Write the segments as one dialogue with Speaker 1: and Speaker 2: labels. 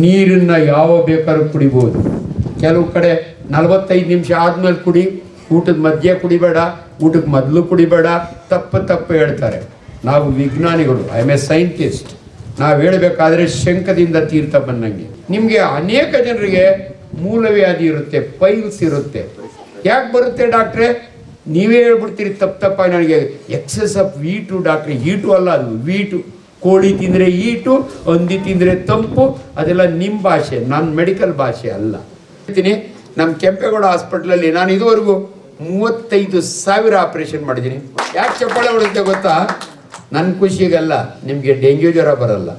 Speaker 1: ನೀರನ್ನು ಯಾವ ಬೇಕಾದ್ರೂ ಕುಡಿಬೋದು. ಕೆಲವು ಕಡೆ ನಲವತ್ತೈದು ನಿಮಿಷ ಆದಮೇಲೆ ಕುಡಿ, ಊಟದ ಮಧ್ಯೆ ಕುಡಿಬೇಡ ಊಟಕ್ಕೆ ಮೊದಲು ಕುಡಿಬೇಡ, ತಪ್ಪು ತಪ್ಪು ಹೇಳ್ತಾರೆ. ನಾವು ವಿಜ್ಞಾನಿಗಳು, ಐ ಎಂ ಎ ಸೈಂಟಿಸ್ಟ್. ನಾವು ಹೇಳಬೇಕಾದ್ರೆ ಶಂಕದಿಂದ ತೀರ್ಥ ಬಂದಂಗೆ. ನಿಮಗೆ ಅನೇಕ ಜನರಿಗೆ ಮೂಲವ್ಯಾಧಿ ಇರುತ್ತೆ, ಪೈಲ್ಸ್ ಇರುತ್ತೆ. ಯಾಕೆ ಬರುತ್ತೆ ಡಾಕ್ಟ್ರೆ? ನೀವೇ ಹೇಳ್ಬಿಡ್ತೀರಿ ತಪ್ಪು ತಪ್ಪಾಗಿ ನನಗೆ. ಎಕ್ಸೆಸ್ ಆಫ್ ವೀಟು ಡಾಕ್ಟ್ರೆ ಟು ಅಲ್ಲ ಅದು ವೀಟು ಕೋಳಿ ತಿಂದರೆ ಈಟು, ಹಂದಿ ತಿಂದರೆ ತಂಪು, ಅದೆಲ್ಲ ನಿಮ್ಮ ಭಾಷೆ ನನ್ನ ಮೆಡಿಕಲ್ ಭಾಷೆ ಅಲ್ಲ. ಹೇಳ್ತೀನಿ ನಮ್ಮ ಕೆಂಪೇಗೌಡ ಹಾಸ್ಪಿಟ್ಲಲ್ಲಿ ನಾನು ಇದುವರೆಗೂ ಮೂವತ್ತೈದು ಸಾವಿರ ಆಪರೇಷನ್ ಮಾಡಿದ್ದೀನಿ. ಯಾಕೆ ಚಪ್ಪಾಳೆ ಹೊಡುತ್ತೆ ಗೊತ್ತಾ? ನನ್ನ ಖುಷಿಗಲ್ಲ, ನಿಮಗೆ ಡೆಂಗ್ಯೂ ಜ್ವರ ಬರಲ್ಲ.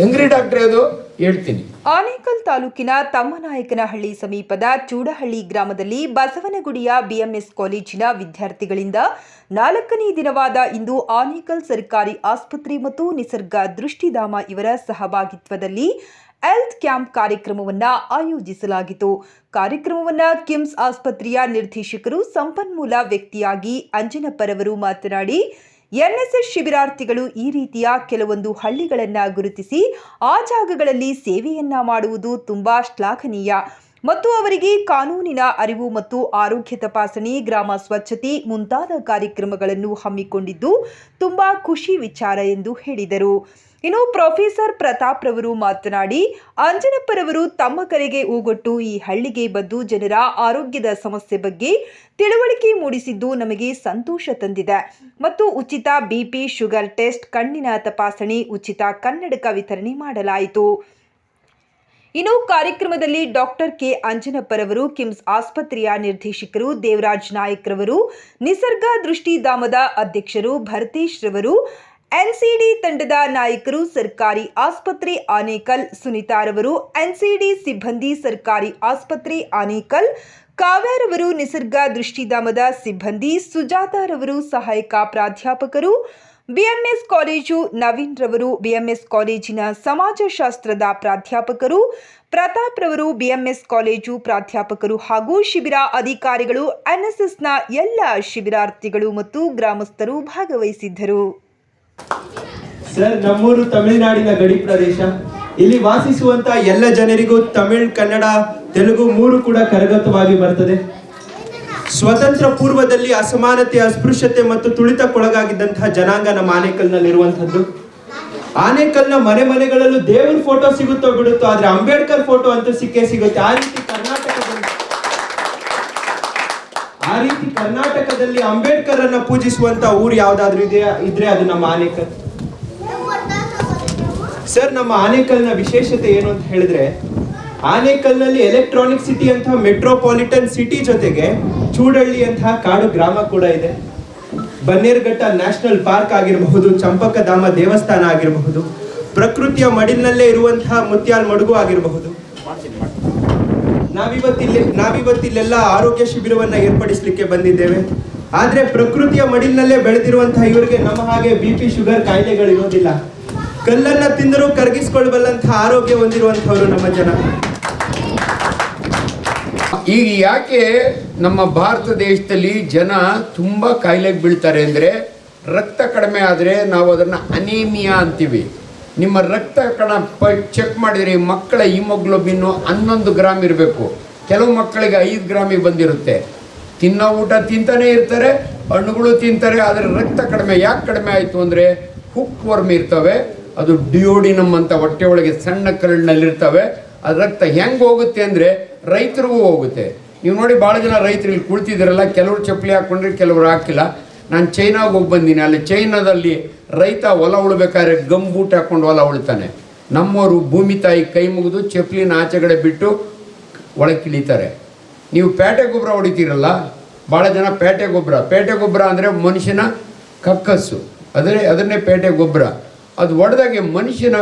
Speaker 1: ಹೆಂಗ್ರಿ ಡಾಕ್ಟ್ರೆ ಅದು? ಹೇಳ್ತೀನಿ.
Speaker 2: ಆನೇಕಲ್ ತಾಲೂಕಿನ ತಮ್ಮನಾಯಕನಹಳ್ಳಿ ಸಮೀಪದ ಚೂಡಹಳ್ಳಿ ಗ್ರಾಮದಲ್ಲಿ ಬಸವನಗುಡಿಯ ಬಿಎಂಎಸ್ ಕಾಲೇಜಿನ ವಿದ್ಯಾರ್ಥಿಗಳಿಂದ ನಾಲ್ಕನೇ ದಿನವಾದ ಇಂದು ಆನೇಕಲ್ ಸರ್ಕಾರಿ ಆಸ್ಪತ್ರೆ ಮತ್ತು ನಿಸರ್ಗ ದೃಷ್ಟಿಧಾಮ ಇವರ ಸಹಭಾಗಿತ್ವದಲ್ಲಿ ಹೆಲ್ತ್ ಕ್ಯಾಂಪ್ ಕಾರ್ಯಕ್ರಮವನ್ನು ಆಯೋಜಿಸಲಾಗಿತ್ತು. ಕಾರ್ಯಕ್ರಮವನ್ನು ಕಿಮ್ಸ್ ಆಸ್ಪತ್ರೆಯ ನಿರ್ದೇಶಕರು ಸಂಪನ್ಮೂಲ ವ್ಯಕ್ತಿಯಾಗಿ ಅಂಜನಪ್ಪರವರು ಮಾತನಾಡಿ ಎನ್ಎಸ್ಎಸ್ ಶಿಬಿರಾರ್ಥಿಗಳು ಈ ರೀತಿಯ ಕೆಲವೊಂದು ಹಳ್ಳಿಗಳನ್ನು ಗುರುತಿಸಿ ಆ ಜಾಗಗಳಲ್ಲಿ ಸೇವೆಯನ್ನ ಮಾಡುವುದು ತುಂಬಾ ಶ್ಲಾಘನೀಯ. ಮತ್ತು ಅವರಿಗೆ ಕಾನೂನಿನ ಅರಿವು ಮತ್ತು ಆರೋಗ್ಯ ತಪಾಸಣೆ, ಗ್ರಾಮ ಸ್ವಚ್ಛತೆ ಮುಂತಾದ ಕಾರ್ಯಕ್ರಮಗಳನ್ನು ಹಮ್ಮಿಕೊಂಡಿದ್ದು ತುಂಬಾ ಖುಷಿ ವಿಚಾರ ಎಂದು ಹೇಳಿದರು. ಇನ್ನು ಪ್ರೊಫೆಸರ್ ಪ್ರತಾಪ್ ರವರು ಮಾತನಾಡಿ, ಅಂಜನಪ್ಪರವರು ತಮ್ಮ ಕರೆಗೆ ಊಗೊಟ್ಟು ಈ ಹಳ್ಳಿಗೆ ಬಂದು ಜನರ ಆರೋಗ್ಯದ ಸಮಸ್ಯೆ ಬಗ್ಗೆ ತಿಳುವಳಿಕೆ ಮೂಡಿಸಿದ್ದು ನಮಗೆ ಸಂತೋಷ ತಂದಿದೆ. ಮತ್ತು ಉಚಿತ ಬಿಪಿ ಶುಗರ್ ಟೆಸ್ಟ್ ಕಣ್ಣಿನ ತಪಾಸಣೆ, ಉಚಿತ ಕನ್ನಡಕ ವಿತರಣೆ ಮಾಡಲಾಯಿತು. ಇನ್ನು ಕಾರ್ಯಕ್ರಮದಲ್ಲಿ ಡಾಕ್ಟರ್ ಕೆ. ಅಂಜನಪ್ಪರವರು, ಕಿಮ್ಸ್ ಆಸ್ಪತ್ರೆಯ ನಿರ್ದೇಶಕರು ದೇವರಾಜ್ ನಾಯಕ್ ರವರು, ನಿಸರ್ಗ ದೃಷ್ಟಿಧಾಮದ ಅಧ್ಯಕ್ಷರು ಭರತೇಶ್ ರವರು ಎನ್ಸಿಡಿ ತಂಡದ ನಾಯಕರು ಸರ್ಕಾರಿ ಆಸ್ಪತ್ರೆ ಆನೇಕಲ್ ಸುನಿತಾರವರು ಎನ್ಸಿಡಿ ಸಿಬ್ಬಂದಿ ಸರ್ಕಾರಿ ಆಸ್ಪತ್ರೆ ಆನೇಕಲ್ ಕಾವ್ಯರವರು ನಿಸರ್ಗ ದೃಷ್ಟಿಧಾಮದ ಸಿಬ್ಬಂದಿ ಸುಜಾತಾರವರು ಸಹಾಯಕ ಪ್ರಾಧ್ಯಾಪಕರು, ಬಿಎಂಎಸ್ ಕಾಲೇಜು ನವೀನ್ ರವರು, ಬಿಎಂಎಸ್ ಕಾಲೇಜಿನ ಸಮಾಜಶಾಸ್ತ್ರದ ಪ್ರಾಧ್ಯಾಪಕರು, ಪ್ರತಾಪ್ ರವರು, ಬಿಎಂಎಸ್ ಕಾಲೇಜು ಪ್ರಾಧ್ಯಾಪಕರು ಹಾಗೂ ಶಿಬಿರ ಅಧಿಕಾರಿಗಳು, ಎನ್ಎಸ್ಎಸ್ನ ಎಲ್ಲ ಶಿಬಿರಾರ್ಥಿಗಳು ಮತ್ತು ಗ್ರಾಮಸ್ಥರು ಭಾಗವಹಿಸಿದ್ದರು.
Speaker 3: ಸರ್, ನಮ್ಮೂರು ತಮಿಳುನಾಡಿನ ಗಡಿ ಪ್ರದೇಶ. ಇಲ್ಲಿ ವಾಸಿಸುವಂತ ಎಲ್ಲ ಜನರಿಗೂ ತಮಿಳ್, ಕನ್ನಡ, ತೆಲುಗು ಮೂರು ಕೂಡ ಕರಗತವಾಗಿ ಬರ್ತದೆ. ಸ್ವತಂತ್ರ ಪೂರ್ವದಲ್ಲಿ ಅಸಮಾನತೆ, ಅಸ್ಪೃಶ್ಯತೆ ಮತ್ತು ತುಳಿತಕ್ಕೊಳಗಾಗಿದ್ದಂತಹ ಜನಾಂಗ ನಮ್ಮ ಆನೇಕಲ್ನಲ್ಲಿರುವಂಥದ್ದು. ಆನೇಕಲ್ನ ಮನೆ ಮನೆಗಳಲ್ಲೂ ದೇವ್ರ ಫೋಟೋ ಸಿಗುತ್ತೋ ಬಿಡುತ್ತೋ, ಆದ್ರೆ ಅಂಬೇಡ್ಕರ್ ಫೋಟೋ ಅಂತೂ ಸಿಕ್ಕೇ ಸಿಗುತ್ತೆ. ಆ ರೀತಿ ಕರ್ನಾಟಕದಲ್ಲಿ ಆ ರೀತಿ ಕರ್ನಾಟಕದಲ್ಲಿ ಅಂಬೇಡ್ಕರ್ ಅನ್ನ ಪೂಜಿಸುವಂತ ಊರು ಯಾವ್ದಾದ್ರು ಇದೆಯಾ? ಇದ್ರೆ ಅದು ನಮ್ಮ ಆನೇಕಲ್ ಸರ್ ನಮ್ಮ ಆನೇಕಲ್ನ ವಿಶೇಷತೆ ಏನು ಅಂತ ಹೇಳಿದ್ರೆ, ಆನೇಕಲ್ನಲ್ಲಿ ಎಲೆಕ್ಟ್ರಾನಿಕ್ ಸಿಟಿ ಅಂತ ಮೆಟ್ರೋಪಾಲಿಟನ್ ಸಿಟಿ ಜೊತೆಗೆ ಚೂಡಳ್ಳಿ ಅಂತ ಕಾಡು ಗ್ರಾಮ ಕೂಡ ಇದೆ. ಬನ್ನೇರ್ಘಟ್ಟ ನ್ಯಾಷನಲ್ ಪಾರ್ಕ್ ಆಗಿರಬಹುದು, ಚಂಪಕಧಾಮ ದೇವಸ್ಥಾನ ಆಗಿರಬಹುದು, ಪ್ರಕೃತಿಯ ಮಡಿಲಿನಲ್ಲೇ ಇರುವಂತಹ ಮುತ್ಯಾಲ್ ಮಡುಗು ಆಗಿರಬಹುದು. ನಾವಿವತ್ತಿಲ್ಲಿ ನಾವಿವತ್ತಿಲ್ಲೆಲ್ಲ ಆರೋಗ್ಯ ಶಿಬಿರವನ್ನ ಏರ್ಪಡಿಸಲಿಕ್ಕೆ ಬಂದಿದ್ದೇವೆ. ಆದರೆ ಪ್ರಕೃತಿಯ ಮಡಿಲಿನಲ್ಲೇ ಬೆಳೆದಿರುವಂತಹ ಇವರಿಗೆ ನಮ್ಮ ಹಾಗೆ ಬಿ ಪಿ ಶುಗರ್ ಕಾಯಿಲೆಗಳಿರೋದಿಲ್ಲ ಕಲ್ಲನ್ನ ತಿಂದರೂ ಕರಗಿಸ್ಕೊಳ್ಬಲ್ಲಂತಹ ಆರೋಗ್ಯ ಹೊಂದಿರುವಂತಹವರು ನಮ್ಮ ಜನ.
Speaker 1: ಈಗ ಯಾಕೆ ನಮ್ಮ ಭಾರತ ದೇಶದಲ್ಲಿ ಜನ ತುಂಬ ಕಾಯಿಲೆಗೆ ಬೀಳ್ತಾರೆ ಅಂದರೆ ರಕ್ತ ಕಡಿಮೆ ಆದರೆ ನಾವು ಅದನ್ನು ಅನೀಮಿಯಾ ಅಂತೀವಿ. ನಿಮ್ಮ ರಕ್ತ ಕಣ ಪ ಚೆಕ್ ಮಾಡಿದರೆ ಮಕ್ಕಳ ಹಿಮೋಗ್ಲೋಬಿನ್ನು ಹನ್ನೊಂದು ಗ್ರಾಮ್ ಇರಬೇಕು. ಕೆಲವು ಮಕ್ಕಳಿಗೆ ಐದು ಗ್ರಾಮಿಗೆ ಬಂದಿರುತ್ತೆ. ತಿನ್ನೋ ಊಟ ತಿಂತಾನೆ ಇರ್ತಾರೆ, ಹಣ್ಣುಗಳು ತಿಂತಾರೆ, ಆದರೆ ರಕ್ತ ಕಡಿಮೆ. ಯಾಕೆ ಕಡಿಮೆ ಆಯಿತು ಅಂದರೆ ಹುಕ್ ವರ್ಮ್ ಇರ್ತವೆ, ಅದು ಡಿಯೋಡಿನಮ್ ಅಂತ ಹೊಟ್ಟೆ ಒಳಗೆ ಸಣ್ಣ ಕರಳಿನಲ್ಲಿರ್ತವೆ. ಅದು ರಕ್ತ ಹೆಂಗೆ ಹೋಗುತ್ತೆ ಅಂದರೆ ರೈತರಿಗೂ ಹೋಗುತ್ತೆ. ನೀವು ನೋಡಿ ಭಾಳ ಜನ ರೈತರು ಇಲ್ಲಿ ಕುಳಿತಿದ್ದೀರಲ್ಲ, ಕೆಲವರು ಚಪ್ಪಲಿ ಹಾಕ್ಕೊಂಡ್ರೆ ಕೆಲವರು ಹಾಕಿಲ್ಲ. ನಾನು ಚೈನಾಗೆ ಹೋಗಿ ಬಂದೀನಿ. ಅಲ್ಲಿ ಚೈನಾದಲ್ಲಿ ರೈತ ಹೊಲ ಉಳ್ಬೇಕಾದ್ರೆ ಗಮ್ ಬೂಟ್ ಹಾಕ್ಕೊಂಡು ಹೊಲ ಉಳ್ತಾನೆ. ನಮ್ಮವರು ಭೂಮಿ ತಾಯಿ ಕೈ ಮುಗಿದು ಚಪ್ಲಿನ ಆಚೆಗಡೆ ಬಿಟ್ಟು ಒಳಗೆ ಕಿಳಿತಾರೆ. ನೀವು ಪೇಟೆ ಗೊಬ್ಬರ ಹೊಡಿತೀರಲ್ಲ? ಭಾಳ ಜನ ಪೇಟೆ ಗೊಬ್ಬರ. ಪೇಟೆ ಗೊಬ್ಬರ ಅಂದರೆ ಮನುಷ್ಯನ ಕಕ್ಕಸ್ಸು. ಅದನ್ನೇ ಅದನ್ನೇ ಪೇಟೆ ಗೊಬ್ಬರ. ಅದು ಹೊಡೆದಾಗೆ ಮನುಷ್ಯನ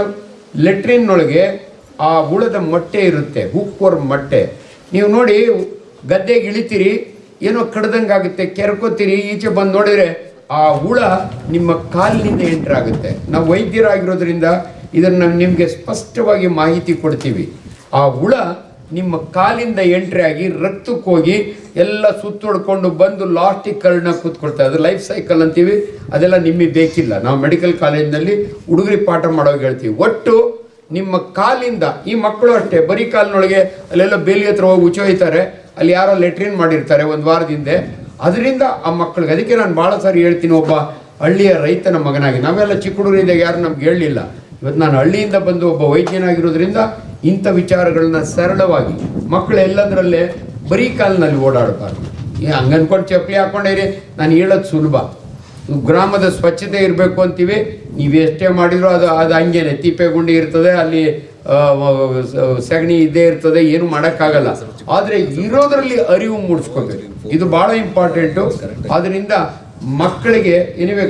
Speaker 1: ಲೆಟ್ರಿನ್ನೊಳಗೆ ಆ ಹುಳದ ಮೊಟ್ಟೆ ಇರುತ್ತೆ. ಹುಕ್ಕೋರ್ ಮೊಟ್ಟೆ. ನೀವು ನೋಡಿ ಗದ್ದೆಗೆ ಇಳಿತೀರಿ ಏನೋ ಕಡ್ದಂಗೆ ಆಗುತ್ತೆ ಕೆರ್ಕೋತೀರಿ ಈಚೆ ಬಂದು ನೋಡಿದರೆ ಆ ಹುಳ ನಿಮ್ಮ ಕಾಲಿನಿಂದ ಎಂಟ್ರ್ ಆಗುತ್ತೆ. ನಾವು ವೈದ್ಯರಾಗಿರೋದ್ರಿಂದ ಇದನ್ನು ನಿಮಗೆ ಸ್ಪಷ್ಟವಾಗಿ ಮಾಹಿತಿ ಕೊಡ್ತೀವಿ. ಆ ಹುಳ ನಿಮ್ಮ ಕಾಲಿಂದ ಎಂಟ್ರಿ ಆಗಿ ರಕ್ತಕ್ಕೆ ಹೋಗಿ ಎಲ್ಲ ಸುತ್ತೊಡ್ಕೊಂಡು ಬಂದು ಲಾಸ್ಟಿಕ್ ಕರ್ಣ ಕೂತ್ಕೊಳ್ತಾರೆ ಅದು ಲೈಫ್ ಸೈಕಲ್ ಅಂತೀವಿ. ಅದೆಲ್ಲ ನಿಮಗೆ ಬೇಕಿಲ್ಲ. ನಾವು ಮೆಡಿಕಲ್ ಕಾಲೇಜಿನಲ್ಲಿ ಹುಡುಗರಿ ಪಾಠ ಮಾಡೋಕೆ ಹೇಳ್ತೀವಿ. ಒಟ್ಟು ನಿಮ್ಮ ಕಾಲಿಂದ, ಈ ಮಕ್ಕಳು ಅಷ್ಟೇ, ಬರೀ ಕಾಲಿನೊಳಗೆ ಅಲ್ಲೆಲ್ಲ ಬೇಲಿ ಹತ್ರ ಹೋಗಿ ಉಚ್ಚ ಹೋಯ್ತಾರೆ ಅಲ್ಲಿ ಯಾರೋ ಲೆಟ್ರಿನ್ ಮಾಡಿರ್ತಾರೆ ಒಂದು ವಾರದ ಹಿಂದೆ? ಅದರಿಂದ ಆ ಮಕ್ಕಳಿಗೆ, ಅದಕ್ಕೆ ನಾನು ಭಾಳ ಸಾರಿ ಹೇಳ್ತೀನಿ ಒಬ್ಬ ಹಳ್ಳಿಯ ರೈತನ ಮಗನಾಗಿ. ನಾವೆಲ್ಲ ಚಿಕ್ಕ ಹುಡುಗರಿದ್ದಾಗ ಯಾರು ನಮ್ಗೆ ಹೇಳಲಿಲ್ಲ. ಇವತ್ತು ನಾನು ಹಳ್ಳಿಯಿಂದ ಬಂದು ಒಬ್ಬ ವೈದ್ಯನಾಗಿರೋದ್ರಿಂದ ಇಂಥ ವಿಚಾರಗಳನ್ನ ಸರಳವಾಗಿ ಮಕ್ಕಳು ಎಲ್ಲದರಲ್ಲೇ ಬರೀ ಕಾಲಿನಲ್ಲಿ ಓಡಾಡಬಾರ್ದು. ಹಂಗೆ ಅನ್ಕೊಂಡು ಚಪ್ಪಲಿ ಹಾಕೊಂಡೇರಿ, ನಾನು ಹೇಳೋದು ಸುಲಭ. ಗ್ರಾಮದ ಸ್ವಚ್ಛತೆ ಇರಬೇಕು ಅಂತೀವಿ. ನೀವು ಎಷ್ಟೇ ಮಾಡಿದರೂ ಅದು ಅದು ಹಂಗೇನೆ. ತೀಪೆ ಗುಂಡಿ ಇರ್ತದೆ, ಅಲ್ಲಿ ಸಗಣಿ ಇದ್ದೇ ಇರ್ತದೆ, ಏನು ಮಾಡೋಕ್ಕಾಗಲ್ಲ. ಆದರೆ ಇರೋದ್ರಲ್ಲಿ ಅರಿವು ಮೂಡಿಸ್ಕೋಬೇಕು ಇದು ಭಾಳ ಇಂಪಾರ್ಟೆಂಟು ಅದರಿಂದ ಮಕ್ಕಳಿಗೆ ಏನಿವೆ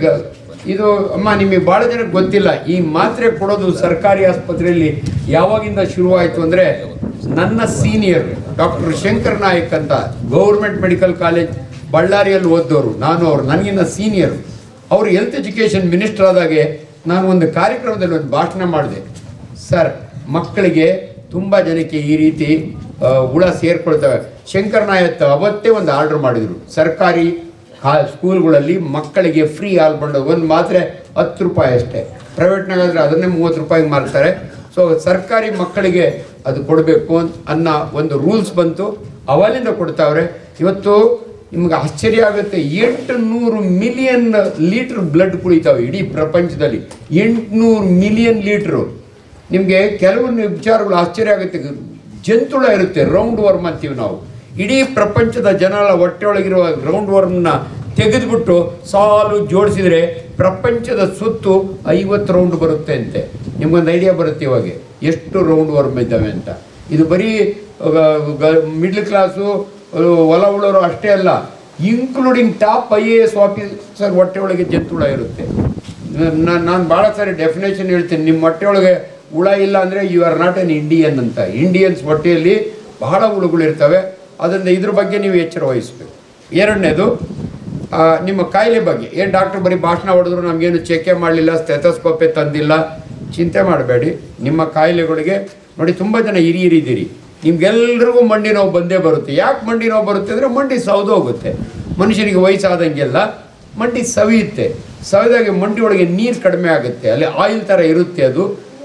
Speaker 1: ಇದು, ಅಮ್ಮ, ನಿಮಗೆ ಭಾಳ ಜನಕ್ಕೆ ಗೊತ್ತಿಲ್ಲ, ಈ ಮಾತ್ರೆ ಕೊಡೋದು ಸರ್ಕಾರಿ ಆಸ್ಪತ್ರೆಯಲ್ಲಿ ಯಾವಾಗಿಂದ ಶುರುವಾಯಿತು ಅಂದರೆ ನನ್ನ ಸೀನಿಯರ್ ಡಾಕ್ಟರ್ ಶಂಕರ್ ನಾಯಕ್ ಅಂತ ಗೌರ್ಮೆಂಟ್ ಮೆಡಿಕಲ್ ಕಾಲೇಜ್ ಬಳ್ಳಾರಿಯಲ್ಲಿ ಓದ್ದವರು. ನಾನು ಅವರು, ನನಗಿನ್ನ ಸೀನಿಯರ್ ಅವರು ಹೆಲ್ತ್ ಎಜುಕೇಷನ್ ಮಿನಿಸ್ಟರ್ ಆದಾಗೆ ನಾನು ಒಂದು ಕಾರ್ಯಕ್ರಮದಲ್ಲಿ ಒಂದು ಭಾಷಣ ಮಾಡಿದೆ. ಸರ್, ಮಕ್ಕಳಿಗೆ ತುಂಬ ಜನಕ್ಕೆ ಈ ರೀತಿ ಹುಳ ಸೇರ್ಕೊಳ್ತವೆ. ಶಂಕರ್ ನಾಯಕ್ ಅವತ್ತೇ ಒಂದು ಆರ್ಡರ್ ಮಾಡಿದರು. ಸರ್ಕಾರಿ ಕಾ, ಸ್ಕೂಲ್ಗಳಲ್ಲಿ ಮಕ್ಕಳಿಗೆ ಫ್ರೀ ಹಾಲು ಬಂಡೋದು. ಒಂದು ಮಾತ್ರೆ ಹತ್ತು ರೂಪಾಯಿ ಅಷ್ಟೇ. ಪ್ರೈವೇಟ್ನಾಗಾದರೆ ಅದನ್ನೇ ಮೂವತ್ತು ರೂಪಾಯಿಗೆ ಮಾರ್ತಾರೆ. ಸೊ ಸರ್ಕಾರಿ ಮಕ್ಕಳಿಗೆ ಅದು ಕೊಡಬೇಕು ಅನ್ನೋ ಒಂದು ರೂಲ್ಸ್ ಬಂತು. ಅವಲಿಂದ ಕೊಡ್ತಾವ್ರೆ. ಇವತ್ತು ನಿಮ್ಗೆ ಆಶ್ಚರ್ಯ ಆಗುತ್ತೆ. ಎಂಟು ನೂರು ಮಿಲಿಯನ್ ಲೀಟ್ರ್ ಬ್ಲಡ್ ಕುಡಿತಾವೆ ಇಡೀ ಪ್ರಪಂಚದಲ್ಲಿ. ಎಂಟುನೂರು ಮಿಲಿಯನ್ ಲೀಟ್ರು. ನಿಮಗೆ ಕೆಲವೊಂದು ವಿಚಾರಗಳು ಆಶ್ಚರ್ಯ ಆಗುತ್ತೆ. ಜಂತುಳ ಇರುತ್ತೆ ರೌಂಡ್ ವರ್ಮ್ ಅಂತೀವಿ ನಾವು. ಇಡೀ ಪ್ರಪಂಚದ ಜನರ ಹೊಟ್ಟೆಯೊಳಗಿರುವ ರೌಂಡ್ ವರ್ಮ್ನ ತೆಗೆದುಬಿಟ್ಟು ಸಾಲು ಜೋಡಿಸಿದರೆ ಪ್ರಪಂಚದ ಸುತ್ತು ಐವತ್ತು ರೌಂಡ್ ಬರುತ್ತೆ ಅಂತೆ. ನಿಮ್ಗೊಂದು ಐಡಿಯಾ ಬರುತ್ತೆ ಇವಾಗ. ಎಷ್ಟು ರೌಂಡ್ ವರ್ಮ್ ಇದ್ದಾವೆ ಅಂತ. ಇದು ಬರೀ ಮಿಡ್ಲ್ ಕ್ಲಾಸು ಹೊಲ ಉಳೋರು ಅಷ್ಟೇ ಅಲ್ಲ including top I A S officer ಹೊಟ್ಟೆ ಒಳಗೆ ಜಂತುಳ ಇರುತ್ತೆ. ನಾನು ಭಾಳ ಸಾರಿ ಡೆಫಿನೇಷನ್ ಹೇಳ್ತೀನಿ. ನಿಮ್ಮ ಹೊಟ್ಟೆ ಒಳಗೆ ಹುಳ ಇಲ್ಲ ಅಂದರೆ you are not an Indian ಅಂತ. ಇಂಡಿಯನ್ಸ್ ಹೊಟ್ಟೆಯಲ್ಲಿ ಬಹಳ ಹುಳುಗಳಿರ್ತವೆ ಅದರಿಂದ ಇದ್ರ ಬಗ್ಗೆ ನೀವು ಎಚ್ಚರ ವಹಿಸಬೇಕು. ಎರಡನೇದು ನಿಮ್ಮ ಕಾಯಿಲೆ ಬಗ್ಗೆ. ಏನು ಡಾಕ್ಟ್ರ್ ಬರೀ ಭಾಷಣ ಹೊಡೆದ್ರು ನಮಗೇನು ಚೆಕೆ ಮಾಡಲಿಲ್ಲ ಸ್ಟೆಥೋಸ್ಕೋಪೆ ತಂದಿಲ್ಲ. ಚಿಂತೆ ಮಾಡಬೇಡಿ. ನಿಮ್ಮ ಕಾಯಿಲೆಗಳಿಗೆ, ನೋಡಿ ತುಂಬ ಜನ ಹಿರಿಯರಿದ್ದೀರಿ. ನಿಮ್ಗೆಲ್ರಿಗೂ ಮಂಡಿ ನೋವು ಬಂದೇ ಬರುತ್ತೆ. ಯಾಕೆ ಮಂಡಿ ನೋವು ಬರುತ್ತೆ ಅಂದರೆ ಮಂಡಿ ಸೌದೋಗುತ್ತೆ ಮನುಷ್ಯನಿಗೆ ವಯಸ್ಸಾದಂಗೆಲ್ಲ ಮಂಡಿ ಸವಿಯುತ್ತೆ. ಸವಿದಾಗೆ ಮಂಡಿ ಒಳಗೆ ನೀರು ಕಡಿಮೆ ಆಗುತ್ತೆ. ಅಲ್ಲಿ ಆಯಿಲ್ ಥರ ಇರುತ್ತೆ ಅದು.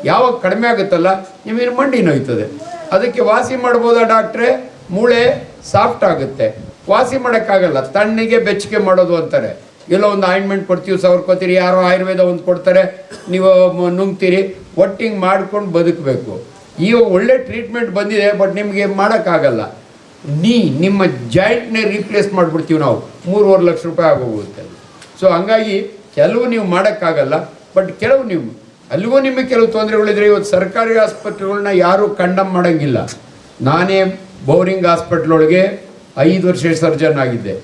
Speaker 1: ಯಾವಾಗ ಕಡಿಮೆ ಆಗುತ್ತಲ್ಲ? ನಿಮಗೆ ಮಂಡಿ ನೋಯ್ತದೆ. ಅದಕ್ಕೆ ವಾಸಿ ಮಾಡ್ಬೋದಾ ಡಾಕ್ಟ್ರೆ? ಮೂಳೆ ಸಾಫ್ಟ್ ಆಗುತ್ತೆ. ವಾಸಿ ಮಾಡೋಕ್ಕಾಗಲ್ಲ. ತಣ್ಣಗೆ ಬೆಚ್ಚಗೆ ಮಾಡೋದು ಅಂತಾರೆ. ಎಲ್ಲೋ ಒಂದು ಆಯಿಂಟ್ಮೆಂಟ್ ಕೊಡ್ತೀವಿ ಸವರ್ಕೋತೀರಿ ಯಾರೋ ಆಯುರ್ವೇದ ಒಂದು ಕೊಡ್ತಾರೆ, ನೀವು ನುಂಗ್ತೀರಿ, ಒಟ್ಟಿಂಗ್ ಮಾಡ್ಕೊಂಡು ಬದುಕಬೇಕು. ಈಗ ಒಳ್ಳೆ ಟ್ರೀಟ್ಮೆಂಟ್ ಬಂದಿದೆ ಬಟ್ ನಿಮಗೆ ಮಾಡೋಕ್ಕಾಗಲ್ಲ. ನೀ, ನಿಮ್ಮ ಜಾಯಿಂಟ್ನೇ ರೀಪ್ಲೇಸ್ ಮಾಡಿಬಿಡ್ತೀವಿ ನಾವು. ಮೂರುವರೆ ಲಕ್ಷ ರೂಪಾಯಿ ಆಗೋಗುತ್ತೆ. ಸೊ ಹಂಗಾಗಿ ಕೆಲವು ನೀವು ಮಾಡೋಕ್ಕಾಗಲ್ಲ ಬಟ್ ಕೆಲವು ನೀವು ಅಲ್ಲಿಗೂ ನಿಮಗೆ ಕೆಲವು ತೊಂದರೆಗಳಿದ್ರೆ ಇವತ್ತು ಸರ್ಕಾರಿ ಆಸ್ಪತ್ರೆಗಳನ್ನ ಯಾರೂ ಕಂಡಮ್ ಮಾಡೋಂಗಿಲ್ಲ. ನಾನೇ ಬೌರಿಂಗ್ ಹಾಸ್ಪಿಟ್ಲೊಳಗೆ ಐದು ವರ್ಷ ಸರ್ಜನ್ ಆಗಿದ್ದೆ.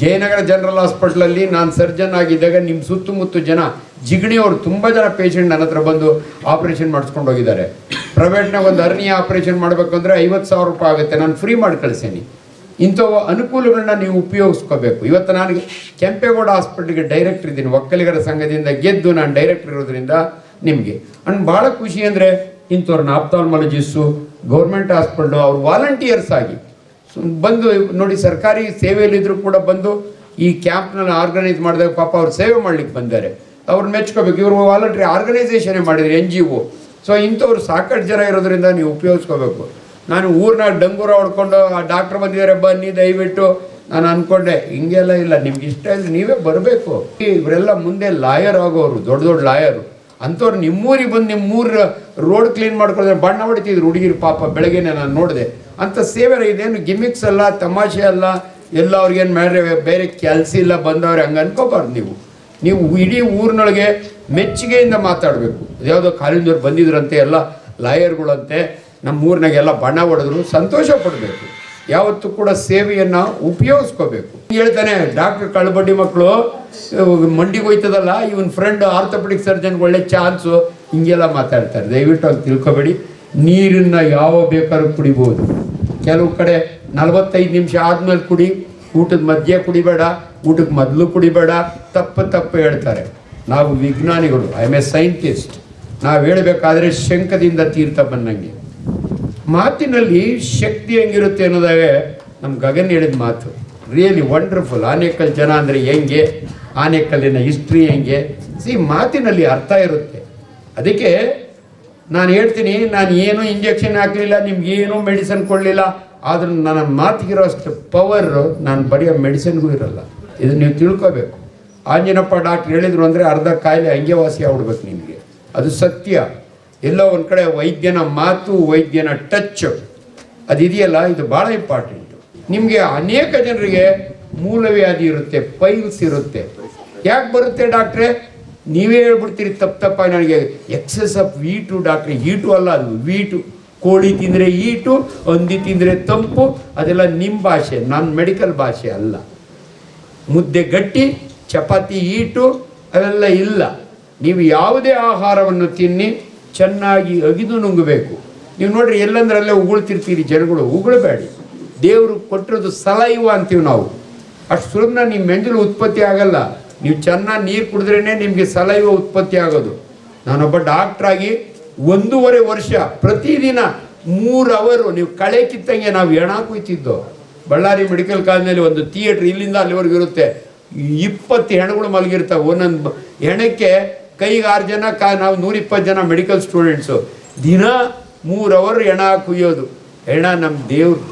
Speaker 1: ಜಯನಗರ ಜನರಲ್ ಹಾಸ್ಪಿಟ್ಲಲ್ಲಿ ನಾನು ಸರ್ಜನ್ ಆಗಿದ್ದಾಗ ನಿಮ್ಮ ಸುತ್ತಮುತ್ತ ಜನ ಜಿಗಣಿಯವರು ತುಂಬ ಜನ ಪೇಷಂಟ್ ನನ್ನ ಹತ್ರ ಬಂದು ಆಪ್ರೇಷನ್ ಮಾಡಿಸ್ಕೊಂಡು ಹೋಗಿದ್ದಾರೆ. ಪ್ರೈವೇಟ್ನಾಗ ಒಂದು ಅರ್ನಿ ಆಪ್ರೇಷನ್ ಮಾಡಬೇಕಂದ್ರೆ ಐವತ್ತು ಸಾವಿರ ರೂಪಾಯಿ ಆಗುತ್ತೆ. ನಾನು ಫ್ರೀ ಮಾಡಿ ಕಳಿಸೇನಿ. ಇಂಥವು ಅನುಕೂಲಗಳನ್ನ ನೀವು ಉಪಯೋಗಿಸ್ಕೋಬೇಕು. ಇವತ್ತು ನಾನು ಕೆಂಪೇಗೌಡ ಹಾಸ್ಪಿಟ್ಲಿಗೆ ಡೈರೆಕ್ಟರ್ ಇದ್ದೀನಿ. ಒಕ್ಕಲಿಗರ ಸಂಘದಿಂದ ಗೆದ್ದು ನಾನು ಡೈರೆಕ್ಟರ್ ಇರೋದ್ರಿಂದ ನಿಮಗೆ. ಅಂಡ್ ಭಾಳ ಖುಷಿ ಅಂದರೆ ಇಂಥವ್ರನ್ನ ಆಪ್ತಾಲ್ಮಾಲಜಿಸ್ಟು ಗೌರ್ಮೆಂಟ್ ಹಾಸ್ಪಿಟ್ಲು, ಅವ್ರು ವಾಲಂಟಿಯರ್ಸ್ ಆಗಿ. ಬಂದು ನೋಡಿ ಸರ್ಕಾರಿ ಸೇವೆಯಲ್ಲಿದ್ದರೂ ಕೂಡ ಬಂದು ಈ ಕ್ಯಾಂಪ್ನಲ್ಲಿ ಆರ್ಗನೈಸ್ ಮಾಡಿದಾಗ ಪಾಪ ಅವ್ರು ಸೇವೆ ಮಾಡಲಿಕ್ಕೆ ಬಂದ್ದಾರೆ ಅವ್ರನ್ನ ಮೆಚ್ಕೋಬೇಕು. ಇವರು ವಾಲಂಟ್ರಿ ಆರ್ಗನೈಸೇಷನೇ ಮಾಡಿದ್ರು ಎನ್ ಜಿ ಒ ಸೊ, ಇಂಥವ್ರು ಸಾಕಷ್ಟು ಜನ ಇರೋದ್ರಿಂದ ನೀವು ಉಪಯೋಗಿಸ್ಕೋಬೇಕು. ನಾನು ಊರಿನಾಗ ಡಂಗೂರ ಹೊಡ್ಕೊಂಡು ಆ ಡಾಕ್ಟ್ರ್ ಬಂದಿದ್ದಾರೆ, ಬನ್ನಿ ದಯವಿಟ್ಟು. ನಾನು ಅಂದ್ಕೊಂಡೆ ಹಿಂಗೆಲ್ಲ ಇಲ್ಲ. ನಿಮ್ಗೆ ಇಷ್ಟ ಇಲ್ಲ ನೀವೇ ಬರಬೇಕು. ಇವರೆಲ್ಲ ಮುಂದೆ ಲಾಯರ್ ಆಗೋರು, ದೊಡ್ಡ ದೊಡ್ಡ ಲಾಯರು. ಅಂಥವ್ರು ನಿಮ್ಮೂರಿಗೆ ಬಂದು ನಿಮ್ಮೂರ ರೋಡ್ ಕ್ಲೀನ್ ಮಾಡ್ಕೊಳ್ತಾರೆ ಬಣ್ಣ ಹೊಡಿತಿದ್ರು ಹುಡುಗಿರು ಪಾಪ ಬೆಳಗ್ಗೆನೆ ನಾನು ನೋಡಿದೆ. ಅಂಥ ಸೇವೆ ಇದೇನು ಗಿಮಿಕ್ಸ್ ಅಲ್ಲ, ತಮಾಷೆ ಅಲ್ಲ, ಎಲ್ಲ ಅವ್ರಿಗೇನು ಮಾಡ್ರೆ, ಬೇರೆ ಕೆಲಸ ಇಲ್ಲ, ಬಂದವ್ರೆ, ಹಂಗೆ ಅನ್ಕೋಬಾರ್ದು ನೀವು. ನೀವು ಇಡೀ ಊರಿನೊಳಗೆ ಮೆಚ್ಚುಗೆಯಿಂದ ಮಾತಾಡಬೇಕು. ಯಾವುದೋ ಕಾಲೇಜವ್ರು ಬಂದಿದ್ರಂತೆ, ಎಲ್ಲ ಲಾಯರ್ಗಳಂತೆ ನಮ್ಮ ಊರಿನಾಗೆಲ್ಲ ಬಣ್ಣ ಹೊಡೆದ್ರು, ಸಂತೋಷ ಪಡಬೇಕು. ಯಾವತ್ತೂ ಕೂಡ ಸೇವೆಯನ್ನು ಉಪಯೋಗಿಸ್ಕೋಬೇಕು. ಹೇಳ್ತಾನೆ, ಡಾಕ್ಟರ್ ಕಳ್ಬಡ್ಡಿ ಮಕ್ಕಳು ಮಂಡಿಗೆ ಹೋಯ್ತದಲ್ಲ, ಇವನ್ ಫ್ರೆಂಡ್ ಆರ್ಥೋಪೆಡಿಕ್ ಸರ್ಜನ್ ಒಳ್ಳೆ ಚಾನ್ಸು. ಹಿಂಗೆಲ್ಲ ಮಾತಾಡ್ತಾರೆ. ದಯವಿಟ್ಟು ಅಲ್ಲಿ ತಿಳ್ಕೊಬೇಡಿ. ನೀರನ್ನು ಯಾವ ಬೇಕಾದ್ರೂ ಕುಡಿಬೋದು. ಕೆಲವು ಕಡೆ ನಲವತ್ತೈದು ನಿಮಿಷ ಆದ್ಮೇಲೆ ಕುಡಿ, ಊಟದ ಮಧ್ಯೆ ಕುಡಿಬೇಡ ಊಟಕ್ಕೆ ಮೊದಲು ಕುಡಿಬೇಡ, ತಪ್ಪು ತಪ್ಪು ಹೇಳ್ತಾರೆ. ನಾವು ವಿಜ್ಞಾನಿಗಳು, ಐ ಎಂ ಎ ಸೈಂಟಿಸ್ಟ್. ನಾವು ಹೇಳಬೇಕಾದ್ರೆ ಶಂಕದಿಂದ ತೀರ್ಥ ಬಂದಂಗೆ. ಮಾತಿನಲ್ಲಿ ಶಕ್ತಿ ಹೆಂಗಿರುತ್ತೆ ಅನ್ನೋದಾಗೆ ನಮ್ಮ ಗಗನ್ ಹೇಳಿದ ಮಾತು. ರಿಯಲಿ ವಂಡರ್ಫುಲ್ ಆನೇಕಲ್ ಜನ ಅಂದರೆ ಹೆಂಗೆ? ಆನೇಕಲ್ಲಿನ ಹಿಸ್ಟ್ರಿ ಹೆಂಗೆ? ಸಿ ಮಾತಿನಲ್ಲಿ ಅರ್ಥ ಇರುತ್ತೆ. ಅದಕ್ಕೆ ನಾನು ಹೇಳ್ತೀನಿ, ನಾನು ಏನು ಇಂಜೆಕ್ಷನ್ ಹಾಕಲಿಲ್ಲ, ನಿಮ್ಗೆ ಏನೂ ಮೆಡಿಸನ್ ಕೊಡಲಿಲ್ಲ, ಆದರೂ ನನ್ನ ಮಾತಿಗಿರೋ ಅಷ್ಟು ಪವರ್ ನಾನು ಬರೆಯೋ ಮೆಡಿಸಿನ್ಗೂ ಇರಲ್ಲ. ಇದು ನೀವು ತಿಳ್ಕೋಬೇಕು. ಆಂಜನಪ್ಪ ಡಾಕ್ಟ್ರ್ ಹೇಳಿದ್ರು ಅಂದರೆ ಅರ್ಧ ಕಾಯಿಲೆ ಹಂಗೆ ವಾಸಿ ಆಗ್ಬಿಡ್ಬೇಕು ನಿಮಗೆ. ಅದು ಸತ್ಯ. ಎಲ್ಲೋ ಒಂದು ಕಡೆ ವೈದ್ಯನ ಮಾತು, ವೈದ್ಯನ ಟಚ್. ಅದಿದೆಯಲ್ಲ, ಇದು ಭಾಳ ಇಂಪಾರ್ಟೆಂಟು. ನಿಮಗೆ ಅನೇಕ ಜನರಿಗೆ ಮೂಲವ್ಯಾಧಿ ಇರುತ್ತೆ, ಪೈಲ್ಸ್ ಇರುತ್ತೆ. ಯಾಕೆ ಬರುತ್ತೆ ಡಾಕ್ಟ್ರೆ? ನೀವೇ ಹೇಳ್ಬಿಡ್ತೀರಿ ತಪ್ಪು ತಪ್ಪ ನನಗೆ ಎಕ್ಸೆಸ್ ಆಫ್ ವೀಟು ಡಾಕ್ಟ್ರೆ. ಈಟು ಅಲ್ಲ ಅದು ವೀಟು ಕೋಳಿ ತಿಂದರೆ ಈಟು ಹಂದಿ ತಿಂದರೆ ತಂಪು. ಅದೆಲ್ಲ ನಿಮ್ಮ ಭಾಷೆ ನನ್ನ ಮೆಡಿಕಲ್ ಭಾಷೆ ಅಲ್ಲ. ಮುದ್ದೆ ಗಟ್ಟಿ, ಚಪಾತಿ ಈಟು ಅವೆಲ್ಲ ಇಲ್ಲ. ನೀವು ಯಾವುದೇ ಆಹಾರವನ್ನು ತಿನ್ನಿ ಚೆನ್ನಾಗಿ ಅಗಿದು ನುಂಗಬೇಕು. ನೀವು ನೋಡ್ರಿ ಎಲ್ಲಂದ್ರಲ್ಲೇ ಉಗುಳ್ತಿರ್ತೀರಿ ಜನಗಳು, ಉಗುಳಬೇಡಿ. ದೇವರು ಕೊಟ್ಟಿರೋದು ಸಲೈವ ಅಂತೀವಿ ನಾವು. ಅಷ್ಟು ಸುಲಭನ ನಿಮ್ಮ ಮೆಂಜಲು ಉತ್ಪತ್ತಿ ಆಗಲ್ಲ. ನೀವು ಚೆನ್ನಾಗಿ ನೀರು ಕುಡಿದ್ರೇ ನಿಮಗೆ ಸಲೈವ ಉತ್ಪತ್ತಿ ಆಗೋದು. ನಾನೊಬ್ಬ ಡಾಕ್ಟ್ರಾಗಿ ಒಂದೂವರೆ ವರ್ಷ ಪ್ರತಿದಿನ ಮೂರು ಅವರು, ನೀವು ಕಳೆ ಕಿತ್ತಂಗೆ ನಾವು ಎಣ ಕುಯ್ತಿದ್ದೋ. ಬಳ್ಳಾರಿ ಮೆಡಿಕಲ್ ಕಾಲೇಜಲ್ಲಿ ಒಂದು ಥಿಯೇಟ್ರ್ ಇಲ್ಲಿಂದ ಅಲ್ಲಿವರೆಗೂ ಇರುತ್ತೆ. ಇಪ್ಪತ್ತು ಹೆಣಗಳು ಮಲಗಿರ್ತಾವೆ. ಒಂದೊಂದು ಹೆಣಕ್ಕೆ ಕೈಗೆ ಆರು ಜನ ಕ, ನಾವು ನೂರಿಪ್ಪತ್ತು ಜನ ಮೆಡಿಕಲ್ ಸ್ಟೂಡೆಂಟ್ಸು ದಿನ ಮೂರು ಅವರ್ ಹೆಣ ಕುಯ್ಯೋದು. ಹೆಣ ನಮ್ಮ ದೇವರು.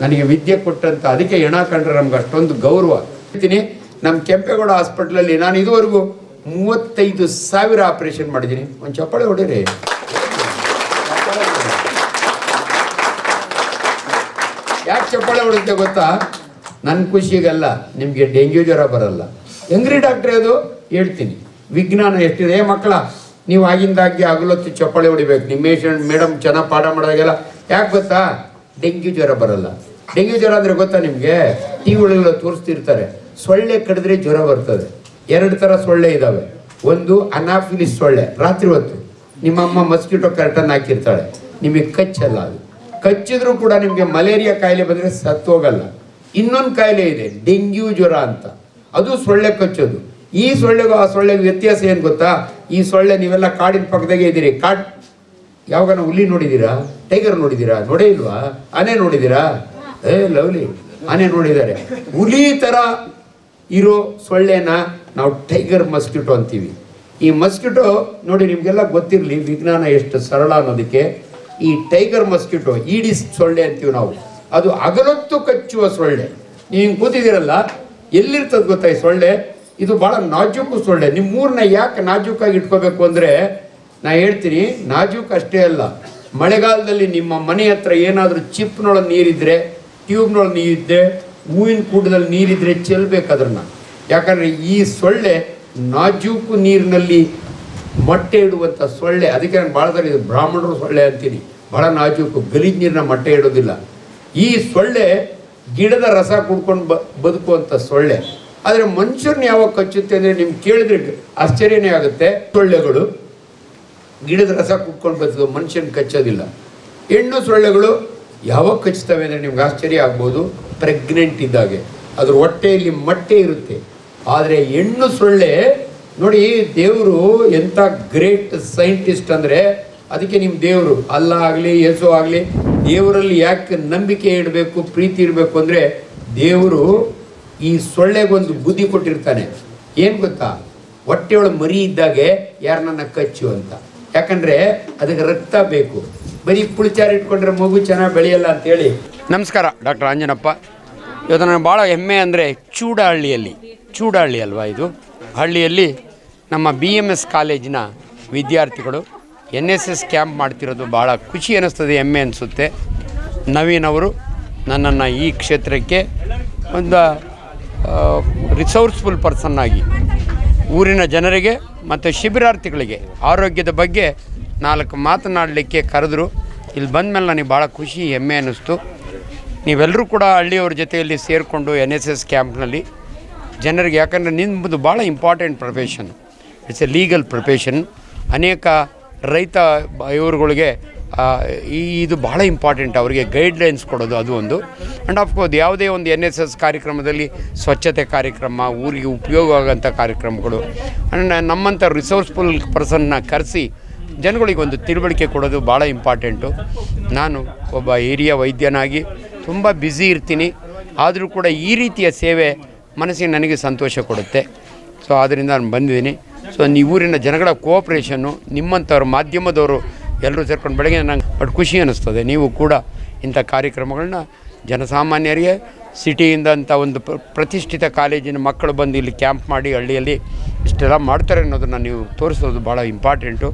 Speaker 1: ನನಗೆ ವಿದ್ಯೆ ಕೊಟ್ಟಂತ, ಅದಕ್ಕೆ ಹೆಣ ಕಂಡ್ರೆ ನಮ್ಗೆ ಅಷ್ಟೊಂದು ಗೌರವ. ಹೇಳ್ತೀನಿ ನಮ್ಮ ಕೆಂಪೇಗೌಡ ಹಾಸ್ಪಿಟ್ಲಲ್ಲಿ ನಾನು ಇದುವರೆಗೂ ಮೂವತ್ತೈದು ಸಾವಿರ ಆಪರೇಷನ್ ಮಾಡಿದ್ದೀನಿ. ಒಂದು ಚಪ್ಪಾಳೆ ಹೊಡೀರಿ ಯಾಕೆ ಚಪ್ಪಾಳೆ ಹೊಡುತ್ತೆ ಗೊತ್ತಾ? ನನ್ನ ಖುಷಿಗಲ್ಲ, ನಿಮಗೆ ಡೆಂಗ್ಯೂ ಜ್ವರ ಬರಲ್ಲ. ಹೆಂಗ್ರಿ ಡಾಕ್ಟ್ರೆ ಅದು? ಹೇಳ್ತೀನಿ. ವಿಜ್ಞಾನ ಎಷ್ಟಿದೆ? ಏ ಮಕ್ಕಳ, ನೀವು ಆಗಿಂದಾಗಿ ಹಗಲೊತ್ತು ಚಪ್ಪಾಳೆ ಹೊಡಿಬೇಕು. ನಿಮ್ಮ ಮೇಡಮ್ ಚೆನ್ನಾಗಿ ಪಾಠ ಮಾಡಿದಾಗೆಲ್ಲ ಯಾಕೆ ಗೊತ್ತಾ? ಡೆಂಗ್ಯೂ ಜ್ವರ ಬರಲ್ಲ. ಡೆಂಗ್ಯೂ ಜ್ವರ ಅಂದರೆ ಗೊತ್ತಾ ನಿಮಗೆ? ಟಿ ವಿಗಳೆಲ್ಲ ತೋರಿಸ್ತಿರ್ತಾರೆ. ಸೊಳ್ಳೆ ಕಡಿದ್ರೆ ಜ್ವರ ಬರ್ತದೆ. ಎರಡು ಥರ ಸೊಳ್ಳೆ ಇದ್ದಾವೆ ಒಂದು ಅನಾಫಿಲಿಸ್ ಸೊಳ್ಳೆ, ರಾತ್ರಿ ಹೊತ್ತು. ನಿಮ್ಮಮ್ಮ ಮಸ್ಕಿಟೋ ಕರ್ಟನ್ ಹಾಕಿರ್ತಾಳೆ. ನಿಮಗೆ ಕಚ್ಚಲ್ಲ ಅದು. ಕಚ್ಚಿದ್ರೂ ಕೂಡ ನಿಮಗೆ ಮಲೇರಿಯಾ ಕಾಯಿಲೆ ಬಂದರೆ ಸತ್ತೋಗಲ್ಲ. ಇನ್ನೊಂದು ಕಾಯಿಲೆ ಇದೆ, ಡೆಂಗ್ಯೂ ಜ್ವರ ಅಂತ. ಅದು ಸೊಳ್ಳೆ ಕಚ್ಚೋದು. ಈ ಸೊಳ್ಳೆಗೂ ಆ ಸೊಳ್ಳೆ ವ್ಯತ್ಯಾಸ ಏನು ಗೊತ್ತಾ? ಈ ಸೊಳ್ಳೆ ನೀವೆಲ್ಲ ಕಾಡಿನ ಪಕ್ಕದಾಗೆ ಇದ್ದೀರಿ. ಕಾಡ್ ಯಾವಾಗ ಹುಲಿ ನೋಡಿದ್ದೀರಾ? ಟೈಗರ್ ನೋಡಿದ್ದೀರಾ? ನೋಡೇ ಇಲ್ವಾ? ಆನೆ ನೋಡಿದ್ದೀರಾ? ಏ, ಲವ್ಲಿ. ಆನೆ ನೋಡಿದ್ದಾರೆ. ಹುಲಿ ಥರ ಇರೋ ಸೊಳ್ಳೆನ ನಾವು ಟೈಗರ್ ಮಸ್ಕಿಟೋ ಅಂತೀವಿ. ಈ ಮಸ್ಕಿಟೋ ನೋಡಿ ನಿಮಗೆಲ್ಲ ಗೊತ್ತಿರಲಿ ವಿಜ್ಞಾನ ಎಷ್ಟು ಸರಳ ಅನ್ನೋದಕ್ಕೆ. ಈ ಟೈಗರ್ ಮಸ್ಕಿಟೋ ಈಡಿ ಸೊಳ್ಳೆ ಅಂತೀವಿ ನಾವು. ಅದು ಅಗಲೊತ್ತು ಕಚ್ಚುವ ಸೊಳ್ಳೆ. ನೀವು ಕೂತಿದ್ದೀರಲ್ಲ, ಎಲ್ಲಿರ್ತದೆ ಗೊತ್ತಾ ಈ ಸೊಳ್ಳೆ? ಇದು ಭಾಳ ನಾಜೂಕು ಸೊಳ್ಳೆ. ನಿಮ್ಮ ಊರನ್ನ ಯಾಕೆ ನಾಜೂಕಾಗಿ ಇಟ್ಕೋಬೇಕು ಅಂದರೆ, ನಾ ಹೇಳ್ತೀನಿ, ನಾಜೂಕ್ ಅಷ್ಟೇ ಅಲ್ಲ. ಮಳೆಗಾಲದಲ್ಲಿ ನಿಮ್ಮ ಮನೆ ಹತ್ರ ಏನಾದರೂ ಚಿಪ್ನೊಳಗೆ ನೀರಿದ್ರೆ, ಟ್ಯೂಬ್ನೊಳಗೆ ನೀರಿದ್ದೆ ಹೂವಿನ ಕೂಟದಲ್ಲಿ ನೀರಿದ್ರೆ ಚೆಲ್ಬೇಕು ಅದನ್ನು ಯಾಕಂದರೆ ಈ ಸೊಳ್ಳೆ ನಾಜೂಕು ನೀರಿನಲ್ಲಿ ಮೊಟ್ಟೆ ಇಡುವಂಥ ಸೊಳ್ಳೆ. ಅದಕ್ಕೆ ನಾನು ಭಾಳ ಇದು ಬ್ರಾಹ್ಮಣರು ಸೊಳ್ಳೆ ಅಂತೀನಿ. ಭಾಳ ನಾಜೂಕು. ಗಲೀಜ್ ನೀರನ್ನ ಮೊಟ್ಟೆ ಇಡೋದಿಲ್ಲ. ಈ ಸೊಳ್ಳೆ ಗಿಡದ ರಸ ಕುಡ್ಕೊಂಡು ಬ ಬದುಕುವಂಥ ಸೊಳ್ಳೆ. ಆದರೆ ಮನುಷ್ಯರನ್ನ ಯಾವಾಗ ಕಚ್ಚುತ್ತೆ ಅಂದರೆ ನಿಮ್ಗೆ ಕೇಳಿದ್ರೆ ಆಶ್ಚರ್ಯನೇ ಆಗುತ್ತೆ. ಸೊಳ್ಳೆಗಳು, ಗಿಡದ ರಸ ಕುಕ್ಕೊಂಡು ಬರ್ತದೆ ಮನುಷ್ಯನ ಕಚ್ಚೋದಿಲ್ಲ. ಹೆಣ್ಣು ಸೊಳ್ಳೆಗಳು ಯಾವಾಗ ಕಚ್ತವೆ ಅಂದರೆ ನಿಮ್ಗೆ ಆಶ್ಚರ್ಯ ಆಗ್ಬೋದು. ಪ್ರೆಗ್ನೆಂಟ್ ಇದ್ದಾಗೆ. ಅದ್ರ ಹೊಟ್ಟೆಯಲ್ಲಿ ಮೊಟ್ಟೆ ಇರುತ್ತೆ. ಆದರೆ ಹೆಣ್ಣು ಸೊಳ್ಳೆ, ನೋಡಿ ದೇವರು ಎಂಥ ಗ್ರೇಟ್ ಸೈಂಟಿಸ್ಟ್ ಅಂದರೆ ಅದಕ್ಕೆ ನಿಮ್ಮ ದೇವರು ಅಲ್ಲ ಆಗಲಿ, ಯೇಸು ಆಗಲಿ, ದೇವರಲ್ಲಿ ಯಾಕೆ ನಂಬಿಕೆ ಇಡಬೇಕು, ಪ್ರೀತಿ ಇರಬೇಕು ಅಂದರೆ ದೇವರು ಈ ಸೊಳ್ಳೆಗೊಂದು ಬುದ್ಧಿ ಕೊಟ್ಟಿರ್ತಾನೆ. ಏನು ಗೊತ್ತಾ? ಹೊಟ್ಟೆಯೊಳ ಮರಿ ಇದ್ದಾಗೆ ಯಾರನ್ನ ಕಚ್ಚು ಅಂತ. ಯಾಕಂದ್ರೆ ಅದಕ್ಕೆ ರಕ್ತ ಬೇಕು. ಬರೀ ಪುಳಿಚಾರ ಇಟ್ಕೊಂಡ್ರೆ ಮಗು ಚೆನ್ನಾಗಿ ಬೆಳೆಯಲ್ಲ ಅಂತೇಳಿ. ನಮಸ್ಕಾರ, ಡಾಕ್ಟರ್ ಆಂಜನಪ್ಪ. ಇವತ್ತು ನನಗೆ ಭಾಳ ಹೆಮ್ಮೆ ಅಂದರೆ ಚೂಡಹಳ್ಳಿಯಲ್ಲಿ. ಚೂಡಹಳ್ಳಿ ಅಲ್ವಾ ಇದು? ಹಳ್ಳಿಯಲ್ಲಿ ನಮ್ಮ ಬಿ ಎಂ ಎಸ್ ಕಾಲೇಜಿನ ವಿದ್ಯಾರ್ಥಿಗಳು ಎನ್ ಎಸ್ ಎಸ್ ಕ್ಯಾಂಪ್ ಮಾಡ್ತಿರೋದು ಭಾಳ ಖುಷಿ ಅನ್ನಿಸ್ತದೆ, ಹೆಮ್ಮೆ ಅನಿಸುತ್ತೆ. ನವೀನ್ ಅವರು ನನ್ನನ್ನು ಈ ಕ್ಷೇತ್ರಕ್ಕೆ ಒಂದು ರಿಸೋರ್ಸ್ಫುಲ್ ಪರ್ಸನ್ ಆಗಿ ಊರಿನ ಜನರಿಗೆ ಮತ್ತು ಶಿಬಿರಾರ್ಥಿಗಳಿಗೆ ಆರೋಗ್ಯದ ಬಗ್ಗೆ ನಾಲ್ಕು ಮಾತನಾಡಲಿಕ್ಕೆ ಕರೆದ್ರು. ಇಲ್ಲಿ ಬಂದ ಮೇಲೆ ನನಗೆ ಭಾಳ ಖುಷಿ, ಹೆಮ್ಮೆ ಅನ್ನಿಸ್ತು. ನೀವೆಲ್ಲರೂ ಕೂಡ ಹಳ್ಳಿಯವ್ರ ಜೊತೆಯಲ್ಲಿ ಸೇರಿಕೊಂಡು ಎನ್ ಎಸ್ ಎಸ್ ಕ್ಯಾಂಪ್ನಲ್ಲಿ ಜನರಿಗೆ ಯಾಕಂದರೆ ನಿಮ್ಮದು ಭಾಳ important profession it's a legal profession ಅನೇಕ ರೈತ ಇವ್ರುಗಳಿಗೆ ಈ, ಇದು ಬಹಳ ಇಂಪಾರ್ಟೆಂಟ್ ಅವರಿಗೆ ಗೈಡ್ಲೈನ್ಸ್ ಕೊಡೋದು ಅದು ಒಂದು. ಆ್ಯಂಡ್ ಆಫ್ಕೋರ್ಸ್ ಯಾವುದೇ ಒಂದು ಎನ್ ಎಸ್ ಎಸ್ ಕಾರ್ಯಕ್ರಮದಲ್ಲಿ ಸ್ವಚ್ಛತೆ ಕಾರ್ಯಕ್ರಮ, ಊರಿಗೆ ಉಪಯೋಗ ಆಗೋಂಥ ಕಾರ್ಯಕ್ರಮಗಳು. ಆ್ಯಂಡ್ ನಮ್ಮಂಥ ರಿಸೋರ್ಸ್ಫುಲ್ ಪರ್ಸನ್ನ ಕರೆಸಿ ಜನಗಳಿಗೆ ಒಂದು ತಿಳುವಳಿಕೆ ಕೊಡೋದು ಭಾಳ ಇಂಪಾರ್ಟೆಂಟು ನಾನು ಒಬ್ಬ ಹಿರಿಯ ವೈದ್ಯನಾಗಿ ತುಂಬ ಬ್ಯುಸಿ ಇರ್ತೀನಿ. ಆದರೂ ಕೂಡ ಈ ರೀತಿಯ ಸೇವೆ ಮನಸ್ಸಿಗೆ ನನಗೆ ಸಂತೋಷ ಕೊಡುತ್ತೆ. ಸೊ ಆದ್ದರಿಂದ ನಾನು ಬಂದಿದ್ದೀನಿ. ಸೊ ಈ ಊರಿನ ಜನಗಳ ಕೋಆಪ್ರೇಷನ್ನು ನಿಮ್ಮಂಥವ್ರ ಮಾಧ್ಯಮದವರು ಎಲ್ಲರೂ ಸೇರ್ಕೊಂಡು ಬೆಳಗ್ಗೆ ನಂಗೆ ಬಟ್ ಖುಷಿ ಅನ್ನಿಸ್ತದೆ. ನೀವು ಕೂಡ ಇಂಥ ಕಾರ್ಯಕ್ರಮಗಳನ್ನ ಜನಸಾಮಾನ್ಯರಿಗೆ ಸಿಟಿಯಿಂದ ಅಂತ ಒಂದು ಪ್ರತಿಷ್ಠಿತ ಕಾಲೇಜಿನ ಮಕ್ಕಳು ಬಂದು ಇಲ್ಲಿ ಕ್ಯಾಂಪ್ ಮಾಡಿ ಹಳ್ಳಿಯಲ್ಲಿ ಇಷ್ಟೆಲ್ಲ ಮಾಡ್ತಾರೆ ಅನ್ನೋದನ್ನು ನೀವು ತೋರಿಸೋದು ಭಾಳ ಇಂಪಾರ್ಟೆಂಟು.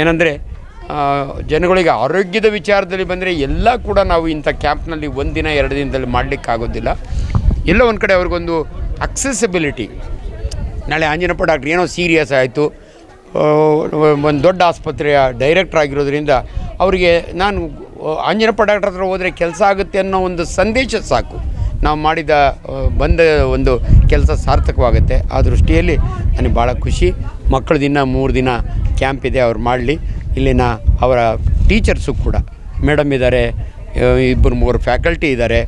Speaker 1: ಏನಂದರೆ ಜನಗಳಿಗೆ ಆರೋಗ್ಯದ ವಿಚಾರದಲ್ಲಿ ಬಂದರೆ ಎಲ್ಲ ಕೂಡ ನಾವು ಇಂಥ ಕ್ಯಾಂಪ್ನಲ್ಲಿ ಒಂದಿನ ಎರಡು ದಿನದಲ್ಲಿ ಮಾಡಲಿಕ್ಕಾಗೋದಿಲ್ಲ. ಎಲ್ಲ ಒಂದು ಕಡೆ ಅವ್ರಿಗೊಂದು ಅಕ್ಸೆಸಿಬಿಲಿಟಿ ನಾಳೆ ಆಂಜನಪ್ಪ ಡಾಕ್ಟ್ರ್ ಏನೋ ಸೀರಿಯಸ್ ಆಯಿತು. ಒಂದು ದೊಡ್ಡ ಆಸ್ಪತ್ರೆಯ ಡೈರೆಕ್ಟ್ರ್ ಆಗಿರೋದ್ರಿಂದ ಅವರಿಗೆ ನಾನು ಆ, ಆಂಜನಪ್ಪ ಡಾಕ್ಟ್ರ್ ಹತ್ರ ಹೋದರೆ ಕೆಲಸ ಆಗುತ್ತೆ ಅನ್ನೋ ಒಂದು ಸಂದೇಶ ಸಾಕು. ನಾವು ಮಾಡಿದ ಬಂದ ಒಂದು ಕೆಲಸ ಸಾರ್ಥಕವಾಗುತ್ತೆ. ಆ ದೃಷ್ಟಿಯಲ್ಲಿ ನನಗೆ ಭಾಳ ಖುಷಿ. ಮಕ್ಕಳ ದಿನ ಮೂರು ದಿನ ಕ್ಯಾಂಪ್ ಇದೆ ಅವ್ರು ಮಾಡಲಿ. ಇಲ್ಲಿನ ಅವರ ಟೀಚರ್ಸು ಕೂಡ. ಮೇಡಮ್ ಇದ್ದಾರೆ ಇಬ್ಬರು ಮೂರು ಫ್ಯಾಕಲ್ಟಿ ಇದ್ದಾರೆ.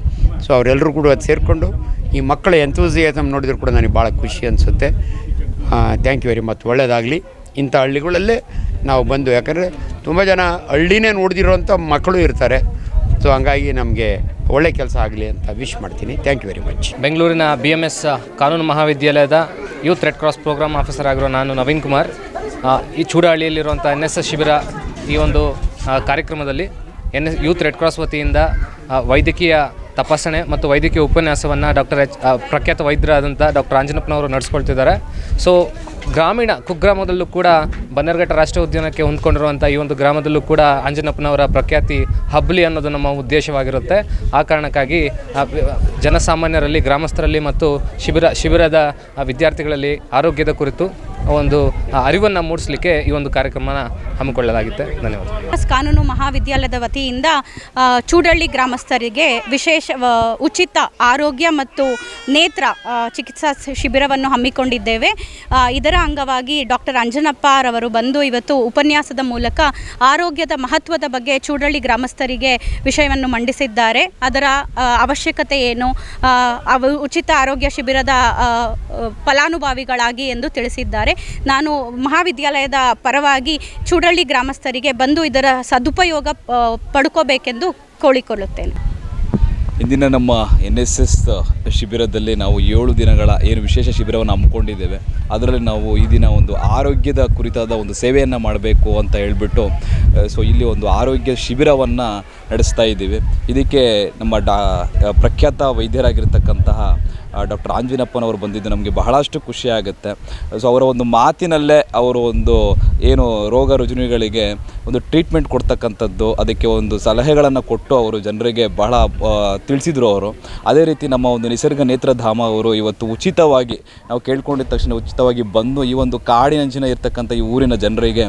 Speaker 1: ಸೊ ಅವರೆಲ್ಲರೂ ಕೂಡ ಸೇರಿಕೊಂಡು ಈ ಮಕ್ಕಳ ಎಂತೂಸಿಯಾಸಮ್ ನೋಡಿದ್ರು ಕೂಡ ನನಗೆ ಭಾಳ ಖುಷಿ ಅನಿಸುತ್ತೆ. ಥ್ಯಾಂಕ್ ಯು ವೆರಿ ಮಚ್ ಒಳ್ಳೆಯದಾಗಲಿ ಇಂಥ ಹಳ್ಳಿಗಳಲ್ಲೇ ನಾವು ಬಂದು. ಯಾಕಂದರೆ ತುಂಬ ಜನ ಹಳ್ಳಿನೇ ನೋಡ್ದಿರೋಂಥ ಮಕ್ಕಳು ಇರ್ತಾರೆ. ಸೊ ಹಂಗಾಗಿ ನಮಗೆ ಒಳ್ಳೆ ಕೆಲಸ ಆಗಲಿ ಅಂತ ವಿಶ್ ಮಾಡ್ತೀನಿ. ಥ್ಯಾಂಕ್ ಯು ವೆರಿ ಮಚ್
Speaker 4: ಬೆಂಗಳೂರಿನ ಬಿ ಎಂ ಎಸ್ ಕಾನೂನು ಮಹಾವಿದ್ಯಾಲಯದ youth red cross program officer ಆಗಿರೋ ನಾನು ನವೀನ್ ಕುಮಾರ್. ಈ ಚೂಡಹಳ್ಳಿಯಲ್ಲಿರುವಂಥ ಎನ್ ಎಸ್ ಎಸ್ ಶಿಬಿರ ಈ ಒಂದು ಕಾರ್ಯಕ್ರಮದಲ್ಲಿ N S youth red cross ವತಿಯಿಂದ ವೈದ್ಯಕೀಯ ತಪಾಸಣೆ ಮತ್ತು ವೈದ್ಯಕೀಯ ಉಪನ್ಯಾಸವನ್ನು ಡಾಕ್ಟರ್ ಎಚ್ ಪ್ರಖ್ಯಾತ ವೈದ್ಯರಾದಂಥ ಡಾಕ್ಟರ್ ಆಂಜನಪ್ಪನವರು ನಡೆಸ್ಕೊಳ್ತಿದ್ದಾರೆ. ಸೊ ಗ್ರಾಮೀಣ ಕುಗ್ರಾಮದಲ್ಲೂ ಕೂಡ ಬನ್ನೇರ್ಘಟ್ಟ ರಾಷ್ಟ್ರೀಯ ಉದ್ಯಾನಕ್ಕೆ ಹೊಂದ್ಕೊಂಡಿರುವಂಥ ಈ ಒಂದು ಗ್ರಾಮದಲ್ಲೂ ಕೂಡ ಅಂಜನಪ್ಪನವರ ಪ್ರಖ್ಯಾತಿ ಹಬ್ಬಲಿ ಅನ್ನೋದು ನಮ್ಮ ಉದ್ದೇಶವಾಗಿರುತ್ತೆ. ಆ ಕಾರಣಕ್ಕಾಗಿ ಜನಸಾಮಾನ್ಯರಲ್ಲಿ, ಗ್ರಾಮಸ್ಥರಲ್ಲಿ ಮತ್ತು ಶಿಬಿರ, ಶಿಬಿರದ ವಿದ್ಯಾರ್ಥಿಗಳಲ್ಲಿ ಆರೋಗ್ಯದ ಕುರಿತು ಒಂದು ಅರಿವನ್ನು ಮೂಡಿಸಲಿಕ್ಕೆ ಈ ಒಂದು ಕಾರ್ಯಕ್ರಮನ ಹಮ್ಮಿಕೊಳ್ಳಲಾಗಿದೆ ಧನ್ಯವಾದ.
Speaker 5: ಕಾನೂನು ಮಹಾವಿದ್ಯಾಲಯದ ವತಿಯಿಂದ ಚೂಡಳ್ಳಿ ಗ್ರಾಮಸ್ಥರಿಗೆ ವಿಶೇಷ ಉಚಿತ ಆರೋಗ್ಯ ಮತ್ತು ನೇತ್ರ ಚಿಕಿತ್ಸಾ ಶಿಬಿರವನ್ನು ಹಮ್ಮಿಕೊಂಡಿದ್ದೇವೆ. ಇದರ ಅಂಗವಾಗಿ ಡಾಕ್ಟರ್ ಅಂಜನಪ್ಪರವರು ಬಂದು ಇವತ್ತು ಉಪನ್ಯಾಸದ ಮೂಲಕ ಆರೋಗ್ಯದ ಮಹತ್ವದ ಬಗ್ಗೆ ಚೂಡಳ್ಳಿ ಗ್ರಾಮಸ್ಥರಿಗೆ ವಿಷಯವನ್ನು ಮಂಡಿಸಿದ್ದಾರೆ. ಅದರ ಅವಶ್ಯಕತೆ ಏನು? ಉಚಿತ ಆರೋಗ್ಯ ಶಿಬಿರದ ಫಲಾನುಭವಿಗಳಾಗಿ ಎಂದು ತಿಳಿಸಿದ್ದಾರೆ. ನಾನು ಮಹಾವಿದ್ಯಾಲಯದ ಪರವಾಗಿ ಚೂಡಳ್ಳಿ ಗ್ರಾಮಸ್ಥರಿಗೆ ಬಂದು ಇದರ ಸದುಪಯೋಗ ಪಡ್ಕೋಬೇಕೆಂದು ಕೋಳಿಕೊಳ್ಳುತ್ತೇನೆ.
Speaker 6: ಇಂದಿನ ನಮ್ಮ ಎನ್ ಎಸ್ ಎಸ್ ಶಿಬಿರದಲ್ಲಿ ನಾವು ಏಳು ದಿನಗಳ ಏನು ವಿಶೇಷ ಶಿಬಿರವನ್ನು ಹಮ್ಮಿಕೊಂಡಿದ್ದೇವೆ. ಅದರಲ್ಲಿ ನಾವು ಈ ದಿನ ಒಂದು ಆರೋಗ್ಯದ ಕುರಿತಾದ ಒಂದು ಸೇವೆಯನ್ನು ಮಾಡಬೇಕು ಅಂತ ಹೇಳಿಬಿಟ್ಟು ಸೊ ಇಲ್ಲಿ ಒಂದು ಆರೋಗ್ಯ ಶಿಬಿರವನ್ನು ನಡೆಸ್ತಾ ಇದ್ದೀವಿ. ಇದಕ್ಕೆ ನಮ್ಮ ಡಾ ಪ್ರಖ್ಯಾತ ವೈದ್ಯರಾಗಿರ್ತಕ್ಕಂತಹ ಡಾಕ್ಟರ್ ಆಂಜಿನಪ್ಪನವರು ಬಂದಿದ್ದು ನಮಗೆ ಬಹಳಷ್ಟು ಖುಷಿಯಾಗುತ್ತೆ. ಸೊ ಅವರ ಒಂದು ಮಾತಿನಲ್ಲೇ ಅವರು ಒಂದು ಏನು ರೋಗ ರುಜಿನಿಗಳಿಗೆ ಒಂದು ಟ್ರೀಟ್ಮೆಂಟ್ ಕೊಡ್ತಕ್ಕಂಥದ್ದು, ಅದಕ್ಕೆ ಒಂದು ಸಲಹೆಗಳನ್ನು ಕೊಟ್ಟು ಅವರು ಜನರಿಗೆ ಬಹಳ ತಿಳಿಸಿದರು ಅವರು. ಅದೇ ರೀತಿ ನಮ್ಮ ಒಂದು ನಿಸರ್ಗ ನೇತ್ರಧಾಮ ಅವರು ಇವತ್ತು ಉಚಿತವಾಗಿ, ನಾವು ಕೇಳ್ಕೊಂಡಿದ ತಕ್ಷಣ ಉಚಿತವಾಗಿ ಬಂದು ಈ ಒಂದು ಕಾಡಿನಂಚಿನ ಇರ್ತಕ್ಕಂಥ ಈ ಊರಿನ ಜನರಿಗೆ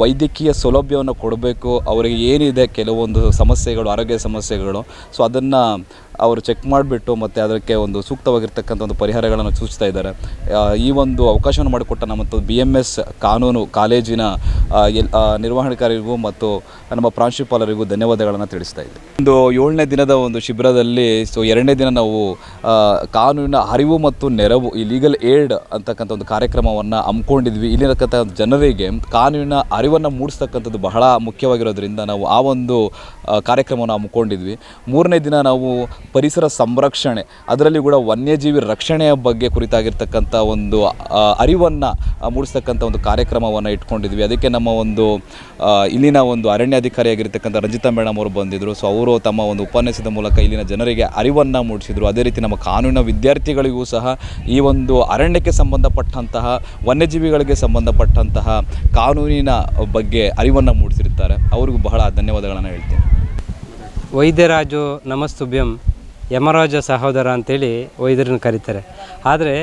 Speaker 6: ವೈದ್ಯಕೀಯ ಸೌಲಭ್ಯವನ್ನು ಕೊಡಬೇಕು. ಅವರಿಗೆ ಏನಿದೆ ಕೆಲವೊಂದು ಸಮಸ್ಯೆಗಳು, ಆರೋಗ್ಯ ಸಮಸ್ಯೆಗಳು. ಸೊ ಅದನ್ನು ಅವರು ಚೆಕ್ ಮಾಡಿಬಿಟ್ಟು ಮತ್ತು ಅದಕ್ಕೆ ಒಂದು ಸೂಕ್ತವಾಗಿರ್ತಕ್ಕಂಥ ಒಂದು ಪರಿಹಾರಗಳನ್ನು ಸೂಚಿಸ್ತಾ ಇದ್ದಾರೆ. ಈ ಒಂದು ಅವಕಾಶವನ್ನು ಮಾಡಿಕೊಟ್ಟ ನಮ್ಮ ಬಿ ಎಂ ಎಸ್ ಕಾನೂನು ಕಾಲೇಜಿನ ಎಲ್ ನಿರ್ವಹಣಾಧಿಕಾರಿಗೂ ಮತ್ತು ನಮ್ಮ ಪ್ರಾಂಶುಪಾಲರಿಗೂ ಧನ್ಯವಾದಗಳನ್ನು ತಿಳಿಸ್ತಾ ಇದ್ದೆ. ಒಂದು ಏಳನೇ ದಿನದ ಒಂದು ಶಿಬಿರದಲ್ಲಿ, ಸೊ ಎರಡನೇ ದಿನ ನಾವು ಕಾನೂನಿನ ಅರಿವು ಮತ್ತು ನೆರವು, ಈ ಲೀಗಲ್ ಏಡ್ ಅಂತಕ್ಕಂಥ ಒಂದು ಕಾರ್ಯಕ್ರಮವನ್ನು ಹಮ್ಮಿಕೊಂಡಿದ್ವಿ. ಇಲ್ಲಿರತಕ್ಕಂಥ ಜನರಿಗೆ ಕಾನೂನಿನ ಅರಿವನ್ನು ಮೂಡಿಸ್ತಕ್ಕಂಥದ್ದು ಬಹಳ ಮುಖ್ಯವಾಗಿರೋದ್ರಿಂದ ನಾವು ಆ ಒಂದು ಕಾರ್ಯಕ್ರಮವನ್ನು ಹಮ್ಮಿಕೊಂಡಿದ್ವಿ. ಮೂರನೇ ದಿನ ನಾವು ಪರಿಸರ ಸಂರಕ್ಷಣೆ, ಅದರಲ್ಲಿ ಕೂಡ ವನ್ಯಜೀವಿ ರಕ್ಷಣೆಯ ಬಗ್ಗೆ ಕುರಿತಾಗಿರ್ತಕ್ಕಂಥ ಒಂದು ಅರಿವನ್ನು ಮೂಡಿಸ್ತಕ್ಕಂಥ ಒಂದು ಕಾರ್ಯಕ್ರಮವನ್ನು ಇಟ್ಕೊಂಡಿದ್ವಿ. ಅದಕ್ಕೆ ನಮ್ಮ ಒಂದು ಇಲ್ಲಿನ ಒಂದು ಅರಣ್ಯಾಧಿಕಾರಿಯಾಗಿರ್ತಕ್ಕಂಥ ರಂಜಿತಾ ಮೇಡಮ್ ಅವರು ಬಂದಿದ್ದರು ಸೊ ಅವರು ತಮ್ಮ ಒಂದು ಉಪನ್ಯಾಸದ ಮೂಲಕ ಇಲ್ಲಿನ ಜನರಿಗೆ ಅರಿವನ್ನು ಮೂಡಿಸಿದರು. ಅದೇ ರೀತಿ ನಮ್ಮ ಕಾನೂನಿನ ವಿದ್ಯಾರ್ಥಿಗಳಿಗೂ ಸಹ ಈ ಒಂದು ಅರಣ್ಯಕ್ಕೆ ಸಂಬಂಧಪಟ್ಟಂತಹ, ವನ್ಯಜೀವಿಗಳಿಗೆ ಸಂಬಂಧಪಟ್ಟಂತಹ ಕಾನೂನಿನ ಬಗ್ಗೆ ಅರಿವನ್ನು ಮೂಡಿಸಿರ್ತಾರೆ ಅವ್ರಿಗೂ ಬಹಳ ಧನ್ಯವಾದಗಳನ್ನು ಹೇಳ್ತೇನೆ.
Speaker 7: ವೈದ್ಯರಾಜು ನಮಸ್ತುಭ್ಯಂ. ಯಮರಾಜ ಸಹೋದರ ಅಂತೇಳಿ ವೈದ್ಯರನ್ನು ಕರೀತಾರೆ. ಆದರೆ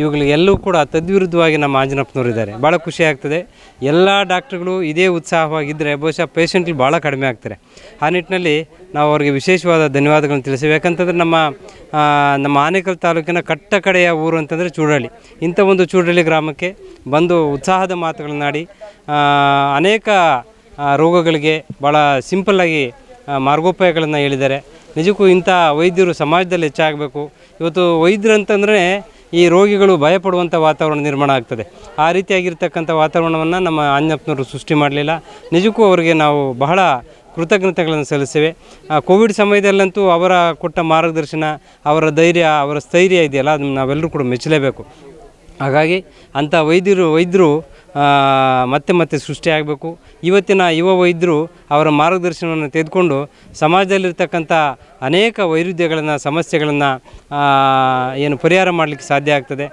Speaker 7: ಇವುಗಳಿಗೆಲ್ಲೂ ಕೂಡ ತದ್ವಿರುದ್ಧವಾಗಿ ನಮ್ಮ ಆಂಜನಪ್ಪನವರು ಇದ್ದಾರೆ. ಭಾಳ ಖುಷಿ ಆಗ್ತದೆ. ಎಲ್ಲ ಡಾಕ್ಟ್ರುಗಳು ಇದೇ ಉತ್ಸಾಹವಾಗಿದ್ದರೆ ಬಹುಶಃ ಪೇಷಂಟ್ಗಳು ಭಾಳ ಕಡಿಮೆ ಆಗ್ತಾರೆ. ಆ ನಿಟ್ಟಿನಲ್ಲಿ ನಾವು ಅವರಿಗೆ ವಿಶೇಷವಾದ ಧನ್ಯವಾದಗಳನ್ನು ತಿಳಿಸ್ತೀವಿ ಯಾಕಂತಂದರೆ ನಮ್ಮ ನಮ್ಮ ಆನೇಕಲ್ ತಾಲೂಕಿನ ಕಟ್ಟ ಕಡೆಯ ಊರು ಅಂತಂದರೆ ಚೂಡಳ್ಳಿ. ಇಂಥ ಒಂದು ಚೂಡಳ್ಳಿ ಗ್ರಾಮಕ್ಕೆ ಬಂದು ಉತ್ಸಾಹದ ಮಾತುಗಳನ್ನಾಡಿ ಅನೇಕ ರೋಗಗಳಿಗೆ ಭಾಳ ಸಿಂಪಲ್ಲಾಗಿ ಮಾರ್ಗೋಪಾಯಗಳನ್ನು ಹೇಳಿದ್ದಾರೆ. ನಿಜಕ್ಕೂ ಇಂಥ ವೈದ್ಯರು ಸಮಾಜದಲ್ಲಿ ಹೆಚ್ಚಾಗಬೇಕು. ಇವತ್ತು ವೈದ್ಯರು ಅಂತಂದರೆ ಈ ರೋಗಿಗಳು ಭಯಪಡುವಂಥ ವಾತಾವರಣ ನಿರ್ಮಾಣ ಆಗ್ತದೆ. ಆ ರೀತಿಯಾಗಿರ್ತಕ್ಕಂಥ ವಾತಾವರಣವನ್ನು ನಮ್ಮ ಆಂಜನಪ್ಪನವರು ಸೃಷ್ಟಿ ಮಾಡಲಿಲ್ಲ. ನಿಜಕ್ಕೂ ಅವರಿಗೆ ನಾವು ಬಹಳ ಕೃತಜ್ಞತೆಗಳನ್ನು ಸಲ್ಲಿಸ್ತೇವೆ ಕೋವಿಡ್ ಸಮಯದಲ್ಲಂತೂ ಅವರ ಕೊಟ್ಟ ಮಾರ್ಗದರ್ಶನ, ಅವರ ಧೈರ್ಯ, ಅವರ ಸ್ಥೈರ್ಯ ಇದೆಯಲ್ಲ, ಅದನ್ನು ನಾವೆಲ್ಲರೂ ಕೂಡ ಮೆಚ್ಚಲೇಬೇಕು. ಹಾಗಾಗಿ ಅಂಥ ವೈದ್ಯರು ವೈದ್ಯರು ಮತ್ತೆ ಮತ್ತೆ ಸೃಷ್ಟಿಯಾಗಬೇಕು ಇವತ್ತಿನ ಯುವ ವೈದ್ಯರು ಅವರ ಮಾರ್ಗದರ್ಶನವನ್ನು ತೆಗೆದುಕೊಂಡು ಸಮಾಜದಲ್ಲಿರ್ತಕ್ಕಂಥ ಅನೇಕ ವೈರುಧ್ಯಗಳನ್ನು, ಸಮಸ್ಯೆಗಳನ್ನು ಏನು ಪರಿಹಾರ ಮಾಡಲಿಕ್ಕೆ ಸಾಧ್ಯ ಆಗ್ತದೆ.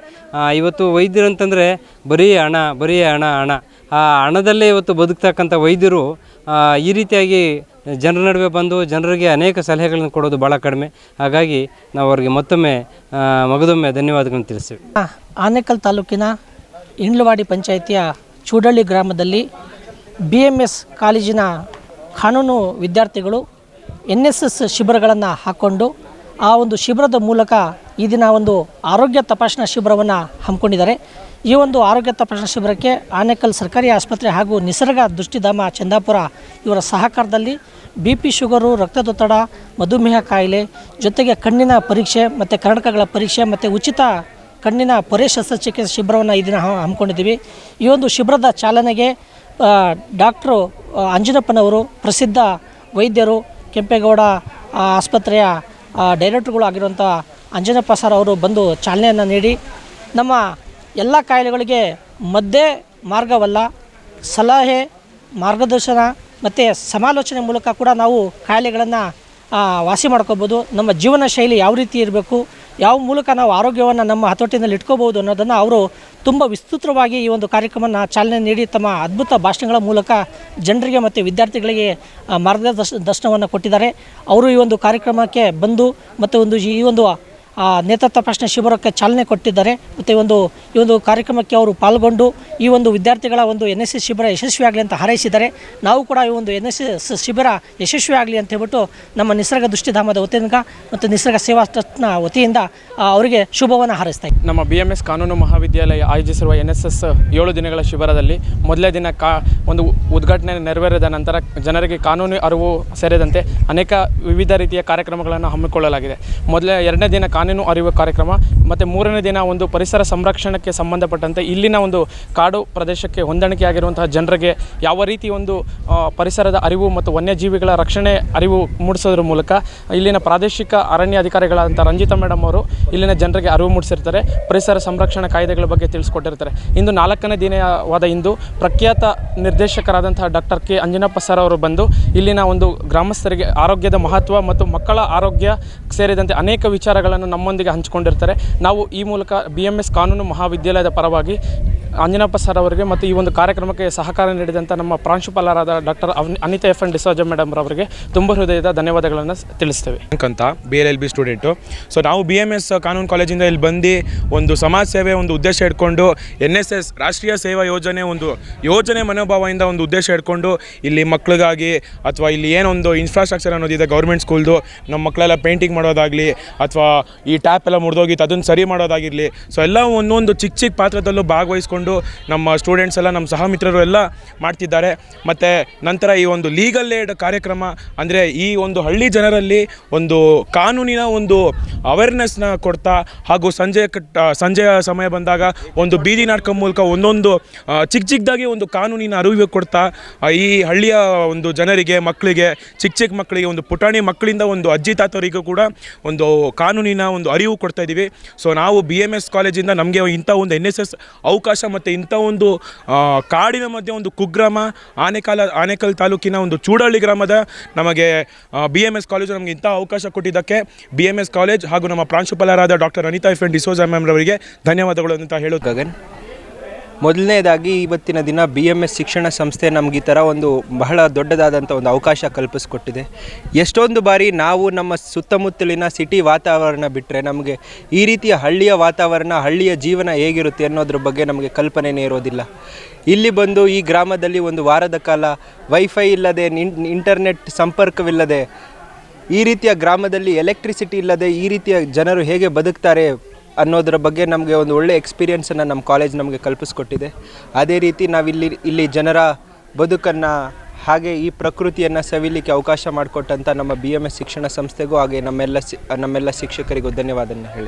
Speaker 7: ಇವತ್ತು ವೈದ್ಯರು ಅಂತಂದರೆ ಬರೀ ಹಣ ಬರೀ ಹಣ ಹಣ. ಆ ಹಣದಲ್ಲೇ ಇವತ್ತು ಬದುಕ್ತಕ್ಕಂಥ ವೈದ್ಯರು ಈ ರೀತಿಯಾಗಿ ಜನರ ನಡುವೆ ಬಂದು ಜನರಿಗೆ ಅನೇಕ ಸಲಹೆಗಳನ್ನು ಕೊಡೋದು ಭಾಳ ಕಡಿಮೆ. ಹಾಗಾಗಿ ನಾವು ಅವರಿಗೆ ಮತ್ತೊಮ್ಮೆ ಮಗದೊಮ್ಮೆ ಧನ್ಯವಾದಗಳನ್ನು ತಿಳಿಸ್ತೀವಿ.
Speaker 8: ಆನೇಕಲ್ ತಾಲೂಕಿನ ಇಂಡ್ಲವಾಡಿ ಪಂಚಾಯಿತಿಯ ಚೂಡಳ್ಳಿ ಗ್ರಾಮದಲ್ಲಿ ಬಿ ಎಂ ಎಸ್ ಕಾಲೇಜಿನ ಕಾನೂನು ವಿದ್ಯಾರ್ಥಿಗಳು ಎನ್ ಎಸ್ ಎಸ್ ಶಿಬಿರಗಳನ್ನು ಹಾಕ್ಕೊಂಡು ಆ ಒಂದು ಶಿಬಿರದ ಮೂಲಕ ಈ ದಿನ ಒಂದು ಆರೋಗ್ಯ ತಪಾಸಣಾ ಶಿಬಿರವನ್ನು ಹಮ್ಮಿಕೊಂಡಿದ್ದಾರೆ. ಈ ಒಂದು ಆರೋಗ್ಯ ತಪಾಸಣಾ ಶಿಬಿರಕ್ಕೆ ಆನೇಕಲ್ ಸರ್ಕಾರಿ ಆಸ್ಪತ್ರೆ ಹಾಗೂ ನಿಸರ್ಗ ದೃಷ್ಟಿಧಾಮ ಚಂದಾಪುರ ಇವರ ಸಹಕಾರದಲ್ಲಿ ಬಿ ಪಿ ಶುಗರು, ರಕ್ತದೊತ್ತಡ, ಮಧುಮೇಹ ಕಾಯಿಲೆ ಜೊತೆಗೆ ಕಣ್ಣಿನ ಪರೀಕ್ಷೆ ಮತ್ತು ಕರ್ನಾಟಕಗಳ ಪರೀಕ್ಷೆ ಮತ್ತು ಉಚಿತ ಕಣ್ಣಿನ ಪೊರೆ ಶಸ್ತ್ರಚಿಕಿತ್ಸೆ ಶಿಬಿರವನ್ನು ಈ ದಿನ ಹಮ್ಮಿಕೊಂಡಿದ್ದೀವಿ. ಈ ಒಂದು ಶಿಬಿರದ ಚಾಲನೆಗೆ ಡಾಕ್ಟ್ರು ಅಂಜನಪ್ಪನವರು, ಪ್ರಸಿದ್ಧ ವೈದ್ಯರು, ಕೆಂಪೇಗೌಡ ಆಸ್ಪತ್ರೆಯ ಡೈರೆಕ್ಟ್ರುಗಳು ಆಗಿರುವಂಥ ಅಂಜನಪ್ಪ ಸರ್ ಅವರು ಬಂದು ಚಾಲನೆಯನ್ನು ನೀಡಿ. ನಮ್ಮ ಎಲ್ಲ ಕಾಯಿಲೆಗಳಿಗೆ ಮದ್ದೇ ಮಾರ್ಗವಲ್ಲ, ಸಲಹೆ, ಮಾರ್ಗದರ್ಶನ ಮತ್ತು ಸಮಾಲೋಚನೆ ಮೂಲಕ ಕೂಡ ನಾವು ಕಾಯಿಲೆಗಳನ್ನು ವಾಸಿ ಮಾಡ್ಕೋಬೋದು. ನಮ್ಮ ಜೀವನ ಶೈಲಿ ಯಾವ ರೀತಿ ಇರಬೇಕು, ಯಾವ ಮೂಲಕ ನಾವು ಆರೋಗ್ಯವನ್ನು ನಮ್ಮ ಹತೋಟಿನಲ್ಲಿ ಇಟ್ಕೋಬೋದು ಅನ್ನೋದನ್ನು ಅವರು ತುಂಬ ವಿಸ್ತೃತವಾಗಿ ಈ ಒಂದು ಕಾರ್ಯಕ್ರಮನ ಚಾಲನೆ ನೀಡಿ ತಮ್ಮ ಅದ್ಭುತ ಭಾಷಣಗಳ ಮೂಲಕ ಜನರಿಗೆ ಮತ್ತು ವಿದ್ಯಾರ್ಥಿಗಳಿಗೆ ಮಾರ್ಗದರ್ಶ, ದರ್ಶನವನ್ನು ಕೊಟ್ಟಿದ್ದಾರೆ. ಅವರು ಈ ಒಂದು ಕಾರ್ಯಕ್ರಮಕ್ಕೆ ಬಂದು ಮತ್ತು ಒಂದು ಈ ಒಂದು ನೇತೃತ್ವ ಪ್ರಶ್ನೆ ಶಿಬಿರಕ್ಕೆ ಚಾಲನೆ ಕೊಟ್ಟಿದ್ದಾರೆ. ಮತ್ತು ಒಂದು, ಈ ಒಂದು ಕಾರ್ಯಕ್ರಮಕ್ಕೆ ಅವರು ಪಾಲ್ಗೊಂಡು ಈ ಒಂದು ವಿದ್ಯಾರ್ಥಿಗಳ ಒಂದು ಎನ್ ಎಸ್ ಎಸ್ ಶಿಬಿರ ಯಶಸ್ವಿಯಾಗಲಿ ಅಂತ ಹಾರೈಸಿದ್ದಾರೆ. ನಾವು ಕೂಡ ಈ ಒಂದು ಎನ್ ಎಸ್ ಎಸ್ ಶಿಬಿರ ಯಶಸ್ವಿ ಆಗಲಿ ಅಂತ ಹೇಳ್ಬಿಟ್ಟು ನಮ್ಮ ನಿಸರ್ಗ ದೃಷ್ಟಿಧಾಮದ ವತಿಯಿಂದ ಮತ್ತು ನಿಸರ್ಗ ಸೇವಾ ಟ್ರಸ್ಟ್ನ ವತಿಯಿಂದ ಅವರಿಗೆ ಶುಭವನ್ನು ಹಾರೈಸ್ತಾ.
Speaker 9: ನಮ್ಮ ಬಿ ಎಂ ಎಸ್ ಕಾನೂನು ಮಹಾವಿದ್ಯಾಲಯ ಆಯೋಜಿಸಿರುವ ಎನ್ ಎಸ್ ಎಸ್ ಏಳು ದಿನಗಳ ಶಿಬಿರದಲ್ಲಿ ಮೊದಲೇ ದಿನ ಕಾ, ಒಂದು ಉದ್ಘಾಟನೆ ನೆರವೇರಿದ ನಂತರ ಜನರಿಗೆ ಕಾನೂನು ಅರಿವು ಸೇರಿದಂತೆ ಅನೇಕ ವಿವಿಧ ರೀತಿಯ ಕಾರ್ಯಕ್ರಮಗಳನ್ನು ಹಮ್ಮಿಕೊಳ್ಳಲಾಗಿದೆ. ಮೊದಲೇ ಎರಡನೇ ದಿನ ಕಾನೂನು ಅರಿವು ಕಾರ್ಯಕ್ರಮ, ಮತ್ತು ಮೂರನೇ ದಿನ ಒಂದು ಪರಿಸರ ಸಂರಕ್ಷಣೆಗೆ ಸಂಬಂಧಪಟ್ಟಂತೆ ಇಲ್ಲಿನ ಒಂದು ಕಾಡು ಪ್ರದೇಶಕ್ಕೆ ಹೊಂದಾಣಿಕೆಯಾಗಿರುವಂತಹ ಜನರಿಗೆ ಯಾವ ರೀತಿ ಒಂದು ಪರಿಸರದ ಅರಿವು ಮತ್ತು ವನ್ಯಜೀವಿಗಳ ರಕ್ಷಣೆ ಅರಿವು ಮೂಡಿಸೋದ್ರ ಮೂಲಕ ಇಲ್ಲಿನ ಪ್ರಾದೇಶಿಕ ಅರಣ್ಯ ಅಧಿಕಾರಿಗಳಾದಂಥ ರಂಜಿತಾ ಮೇಡಮ್ ಅವರು ಇಲ್ಲಿನ ಜನರಿಗೆ ಅರಿವು ಮೂಡಿಸಿರ್ತಾರೆ, ಪರಿಸರ ಸಂರಕ್ಷಣಾ ಕಾಯ್ದೆಗಳ ಬಗ್ಗೆ ತಿಳಿಸ್ಕೊಟ್ಟಿರ್ತಾರೆ. ಇಂದು ನಾಲ್ಕನೇ ದಿನವಾದ ಇಂದು ಪ್ರಖ್ಯಾತ ನಿರ್ದೇಶಕರಾದಂತಹ ಡಾಕ್ಟರ್ ಕೆ. ಅಂಜನಪ್ಪ ಸರ್ ಅವರು ಬಂದು ಇಲ್ಲಿನ ಒಂದು ಗ್ರಾಮಸ್ಥರಿಗೆ ಆರೋಗ್ಯದ ಮಹತ್ವ ಮತ್ತು ಮಕ್ಕಳ ಆರೋಗ್ಯ ಸೇರಿದಂತೆ ಅನೇಕ ವಿಚಾರಗಳನ್ನು ನಮ್ಮೊಂದಿಗೆ ಹಂಚಿಕೊಂಡಿರ್ತಾರೆ. ನಾವು ಈ ಮೂಲಕ ಬಿ ಎಂ ಎಸ್ ಕಾನೂನು ಮಹಾವಿದ್ಯಾಲಯದ ಪರವಾಗಿ ಅಂಜನಪ್ಪ ಸರ್ ಅವರಿಗೆ ಮತ್ತು ಈ ಒಂದು ಕಾರ್ಯಕ್ರಮಕ್ಕೆ ಸಹಕಾರ ನೀಡಿದಂಥ ನಮ್ಮ ಪ್ರಾಂಶುಪಾಲರಾದ doctor Anita F N D'Souza madam ಅವರಿಗೆ ತುಂಬ ಹೃದಯದ ಧನ್ಯವಾದಗಳನ್ನು ತಿಳಿಸ್ತೇವೆ.
Speaker 10: ಅಂತ B L L B student so ನಾವು ಬಿ ಎಂ ಎಸ್ ಕಾನೂನು ಕಾಲೇಜಿಂದ ಇಲ್ಲಿ ಬಂದು ಒಂದು ಸಮಾಜ ಸೇವೆ ಒಂದು ಉದ್ದೇಶ ಇಟ್ಕೊಂಡು ಎನ್ ಎಸ್ ಎಸ್ ರಾಷ್ಟ್ರೀಯ ಸೇವಾ ಯೋಜನೆ ಒಂದು ಯೋಜನೆ ಮನೋಭಾವದಿಂದ ಒಂದು ಉದ್ದೇಶ ಇಟ್ಕೊಂಡು ಇಲ್ಲಿ ಮಕ್ಕಳಿಗಾಗಿ ಅಥವಾ ಇಲ್ಲಿ ಏನೊಂದು ಇನ್ಫ್ರಾಸ್ಟ್ರಕ್ಚರ್ ಅನ್ನೋದಿದೆ ಗೌರ್ಮೆಂಟ್ ಸ್ಕೂಲ್ದು ನಮ್ಮ ಮಕ್ಕಳೆಲ್ಲ ಪೇಂಟಿಂಗ್ ಮಾಡೋದಾಗಲಿ ಅಥವಾ ಈ ಟ್ಯಾಪ್ ಎಲ್ಲ ಮುರಿದೋಗಿತ್ತು, ಅದನ್ನು ಸರಿ ಮಾಡೋದಾಗಿರಲಿ. ಸೊ ಎಲ್ಲ ಒಂದೊಂದು ಚಿಕ್ಕ ಚಿಕ್ಕ ಪಾತ್ರದಲ್ಲೂ ಭಾಗವಹಿಸ್ಕೊಂಡು ನಮ್ಮ ಸ್ಟೂಡೆಂಟ್ಸ್ ಎಲ್ಲ, ನಮ್ಮ ಸಹಮಿತ್ರರು ಎಲ್ಲ ಮಾಡ್ತಿದ್ದಾರೆ. ಮತ್ತು ನಂತರ ಈ ಒಂದು ಲೀಗಲ್ ಏಡ್ ಕಾರ್ಯಕ್ರಮ, ಅಂದರೆ ಈ ಒಂದು ಹಳ್ಳಿ ಜನರಲ್ಲಿ ಒಂದು ಕಾನೂನಿನ ಒಂದು ಅವೇರ್ನೆಸ್ನ ಕೊಡ್ತಾ ಹಾಗೂ ಸಂಜೆ ಕಟ್ಟ ಸಂಜೆಯ ಸಮಯ ಬಂದಾಗ ಒಂದು ಬೀದಿ ನಾಟಕ ಮೂಲಕ ಒಂದೊಂದು ಚಿಕ್ಕ ಚಿಕ್ಕದಾಗಿ ಒಂದು ಕಾನೂನಿನ ಅರಿವು ಕೊಡ್ತಾ ಈ ಹಳ್ಳಿಯ ಒಂದು ಜನರಿಗೆ, ಮಕ್ಕಳಿಗೆ ಚಿಕ್ಕ ಚಿಕ್ಕ ಮಕ್ಕಳಿಗೆ ಒಂದು ಪುಟಾಣಿ ಮಕ್ಕಳಿಂದ ಒಂದು ಅಜ್ಜಿ ತಾತವರಿಗೂ ಕೂಡ ಒಂದು ಕಾನೂನಿನ ಒಂದು ಅರಿವು ಕೊಡ್ತಾ ಇದ್ದೀವಿ ಸೊ ನಾವು ಬಿ ಎಂ ಎಸ್ ಕಾಲೇಜಿಂದ ನಮಗೆ ಇಂಥ ಒಂದು ಎನ್ ಎಸ್ ಎಸ್ ಅವಕಾಶ ಮತ್ತು ಇಂಥ ಒಂದು ಕಾಡಿನ ಮಧ್ಯೆ ಒಂದು ಕುಗ್ರಾಮ, ಆನೆಕಾಲ, ಆನೇಕಲ್ ತಾಲೂಕಿನ ಒಂದು ಚೂಡಹಳ್ಳಿ ಗ್ರಾಮದ ನಮಗೆ ಬಿ ಎಂ ಎಸ್ ಕಾಲೇಜು ನಮಗೆ ಇಂಥ ಅವಕಾಶ ಕೊಟ್ಟಿದ್ದಕ್ಕೆ ಬಿ ಎಂ ಎಸ್ ಕಾಲೇಜ್ ಹಾಗೂ ನಮ್ಮ ಪ್ರಾಂಶುಪಾಲರಾದ doctor Anita F N D'Souza ಮ್ಯಾಮ್ರವರಿಗೆ ಧನ್ಯವಾದಗಳು ಅಂತ ಹೇಳೋದು
Speaker 3: ಗಗನ್ ಮೊದಲನೇದಾಗಿ ಇವತ್ತಿನ ದಿನ ಬಿ ಎಂ ಎಸ್ ಶಿಕ್ಷಣ ಸಂಸ್ಥೆ ನಮ್ಗೆ ಈ ಥರ ಒಂದು ಬಹಳ ದೊಡ್ಡದಾದಂಥ ಒಂದು ಅವಕಾಶ ಕಲ್ಪಿಸ್ಕೊಟ್ಟಿದೆ. ಎಷ್ಟೊಂದು ಬಾರಿ ನಾವು ನಮ್ಮ ಸುತ್ತಮುತ್ತಲಿನ ಸಿಟಿ ವಾತಾವರಣ ಬಿಟ್ಟರೆ ನಮಗೆ ಈ ರೀತಿಯ ಹಳ್ಳಿಯ ವಾತಾವರಣ, ಹಳ್ಳಿಯ ಜೀವನ ಹೇಗಿರುತ್ತೆ ಅನ್ನೋದ್ರ ಬಗ್ಗೆ ನಮಗೆ ಕಲ್ಪನೆಯೇ ಇರೋದಿಲ್ಲ. ಇಲ್ಲಿ ಬಂದು ಈ ಗ್ರಾಮದಲ್ಲಿ ಒಂದು ವಾರದ ಕಾಲ ವೈಫೈ ಇಲ್ಲದೆ ಇಂಟರ್ನೆಟ್ ಸಂಪರ್ಕವಿಲ್ಲದೆ, ಈ ರೀತಿಯ ಗ್ರಾಮದಲ್ಲಿ ಎಲೆಕ್ಟ್ರಿಸಿಟಿ ಇಲ್ಲದೆ ಈ ರೀತಿಯ ಜನರು ಹೇಗೆ ಬದುಕ್ತಾರೆ ಅನ್ನೋದರ ಬಗ್ಗೆ ನಮಗೆ ಒಂದು ಒಳ್ಳೆ ಎಕ್ಸ್ಪೀರಿಯೆನ್ಸನ್ನು ನಮ್ಮ ಕಾಲೇಜ್ ನಮಗೆ ಕಲ್ಪಿಸ್ಕೊಟ್ಟಿದೆ. ಅದೇ ರೀತಿ ನಾವಿಲ್ಲಿ ಇಲ್ಲಿ ಜನರ ಬದುಕನ್ನು ಹಾಗೆ ಈ ಪ್ರಕೃತಿಯನ್ನು ಸವಿಲಿಕ್ಕೆ ಅವಕಾಶ ಮಾಡಿಕೊಟ್ಟಂಥ ನಮ್ಮ ಬಿ ಎಂ ಎಸ್ ಶಿಕ್ಷಣ ಸಂಸ್ಥೆಗೂ ಹಾಗೆ ನಮ್ಮೆಲ್ಲ ಸಿ ನಮ್ಮೆಲ್ಲ ಶಿಕ್ಷಕರಿಗೂ ಧನ್ಯವಾದನ ಹೇಳಿ.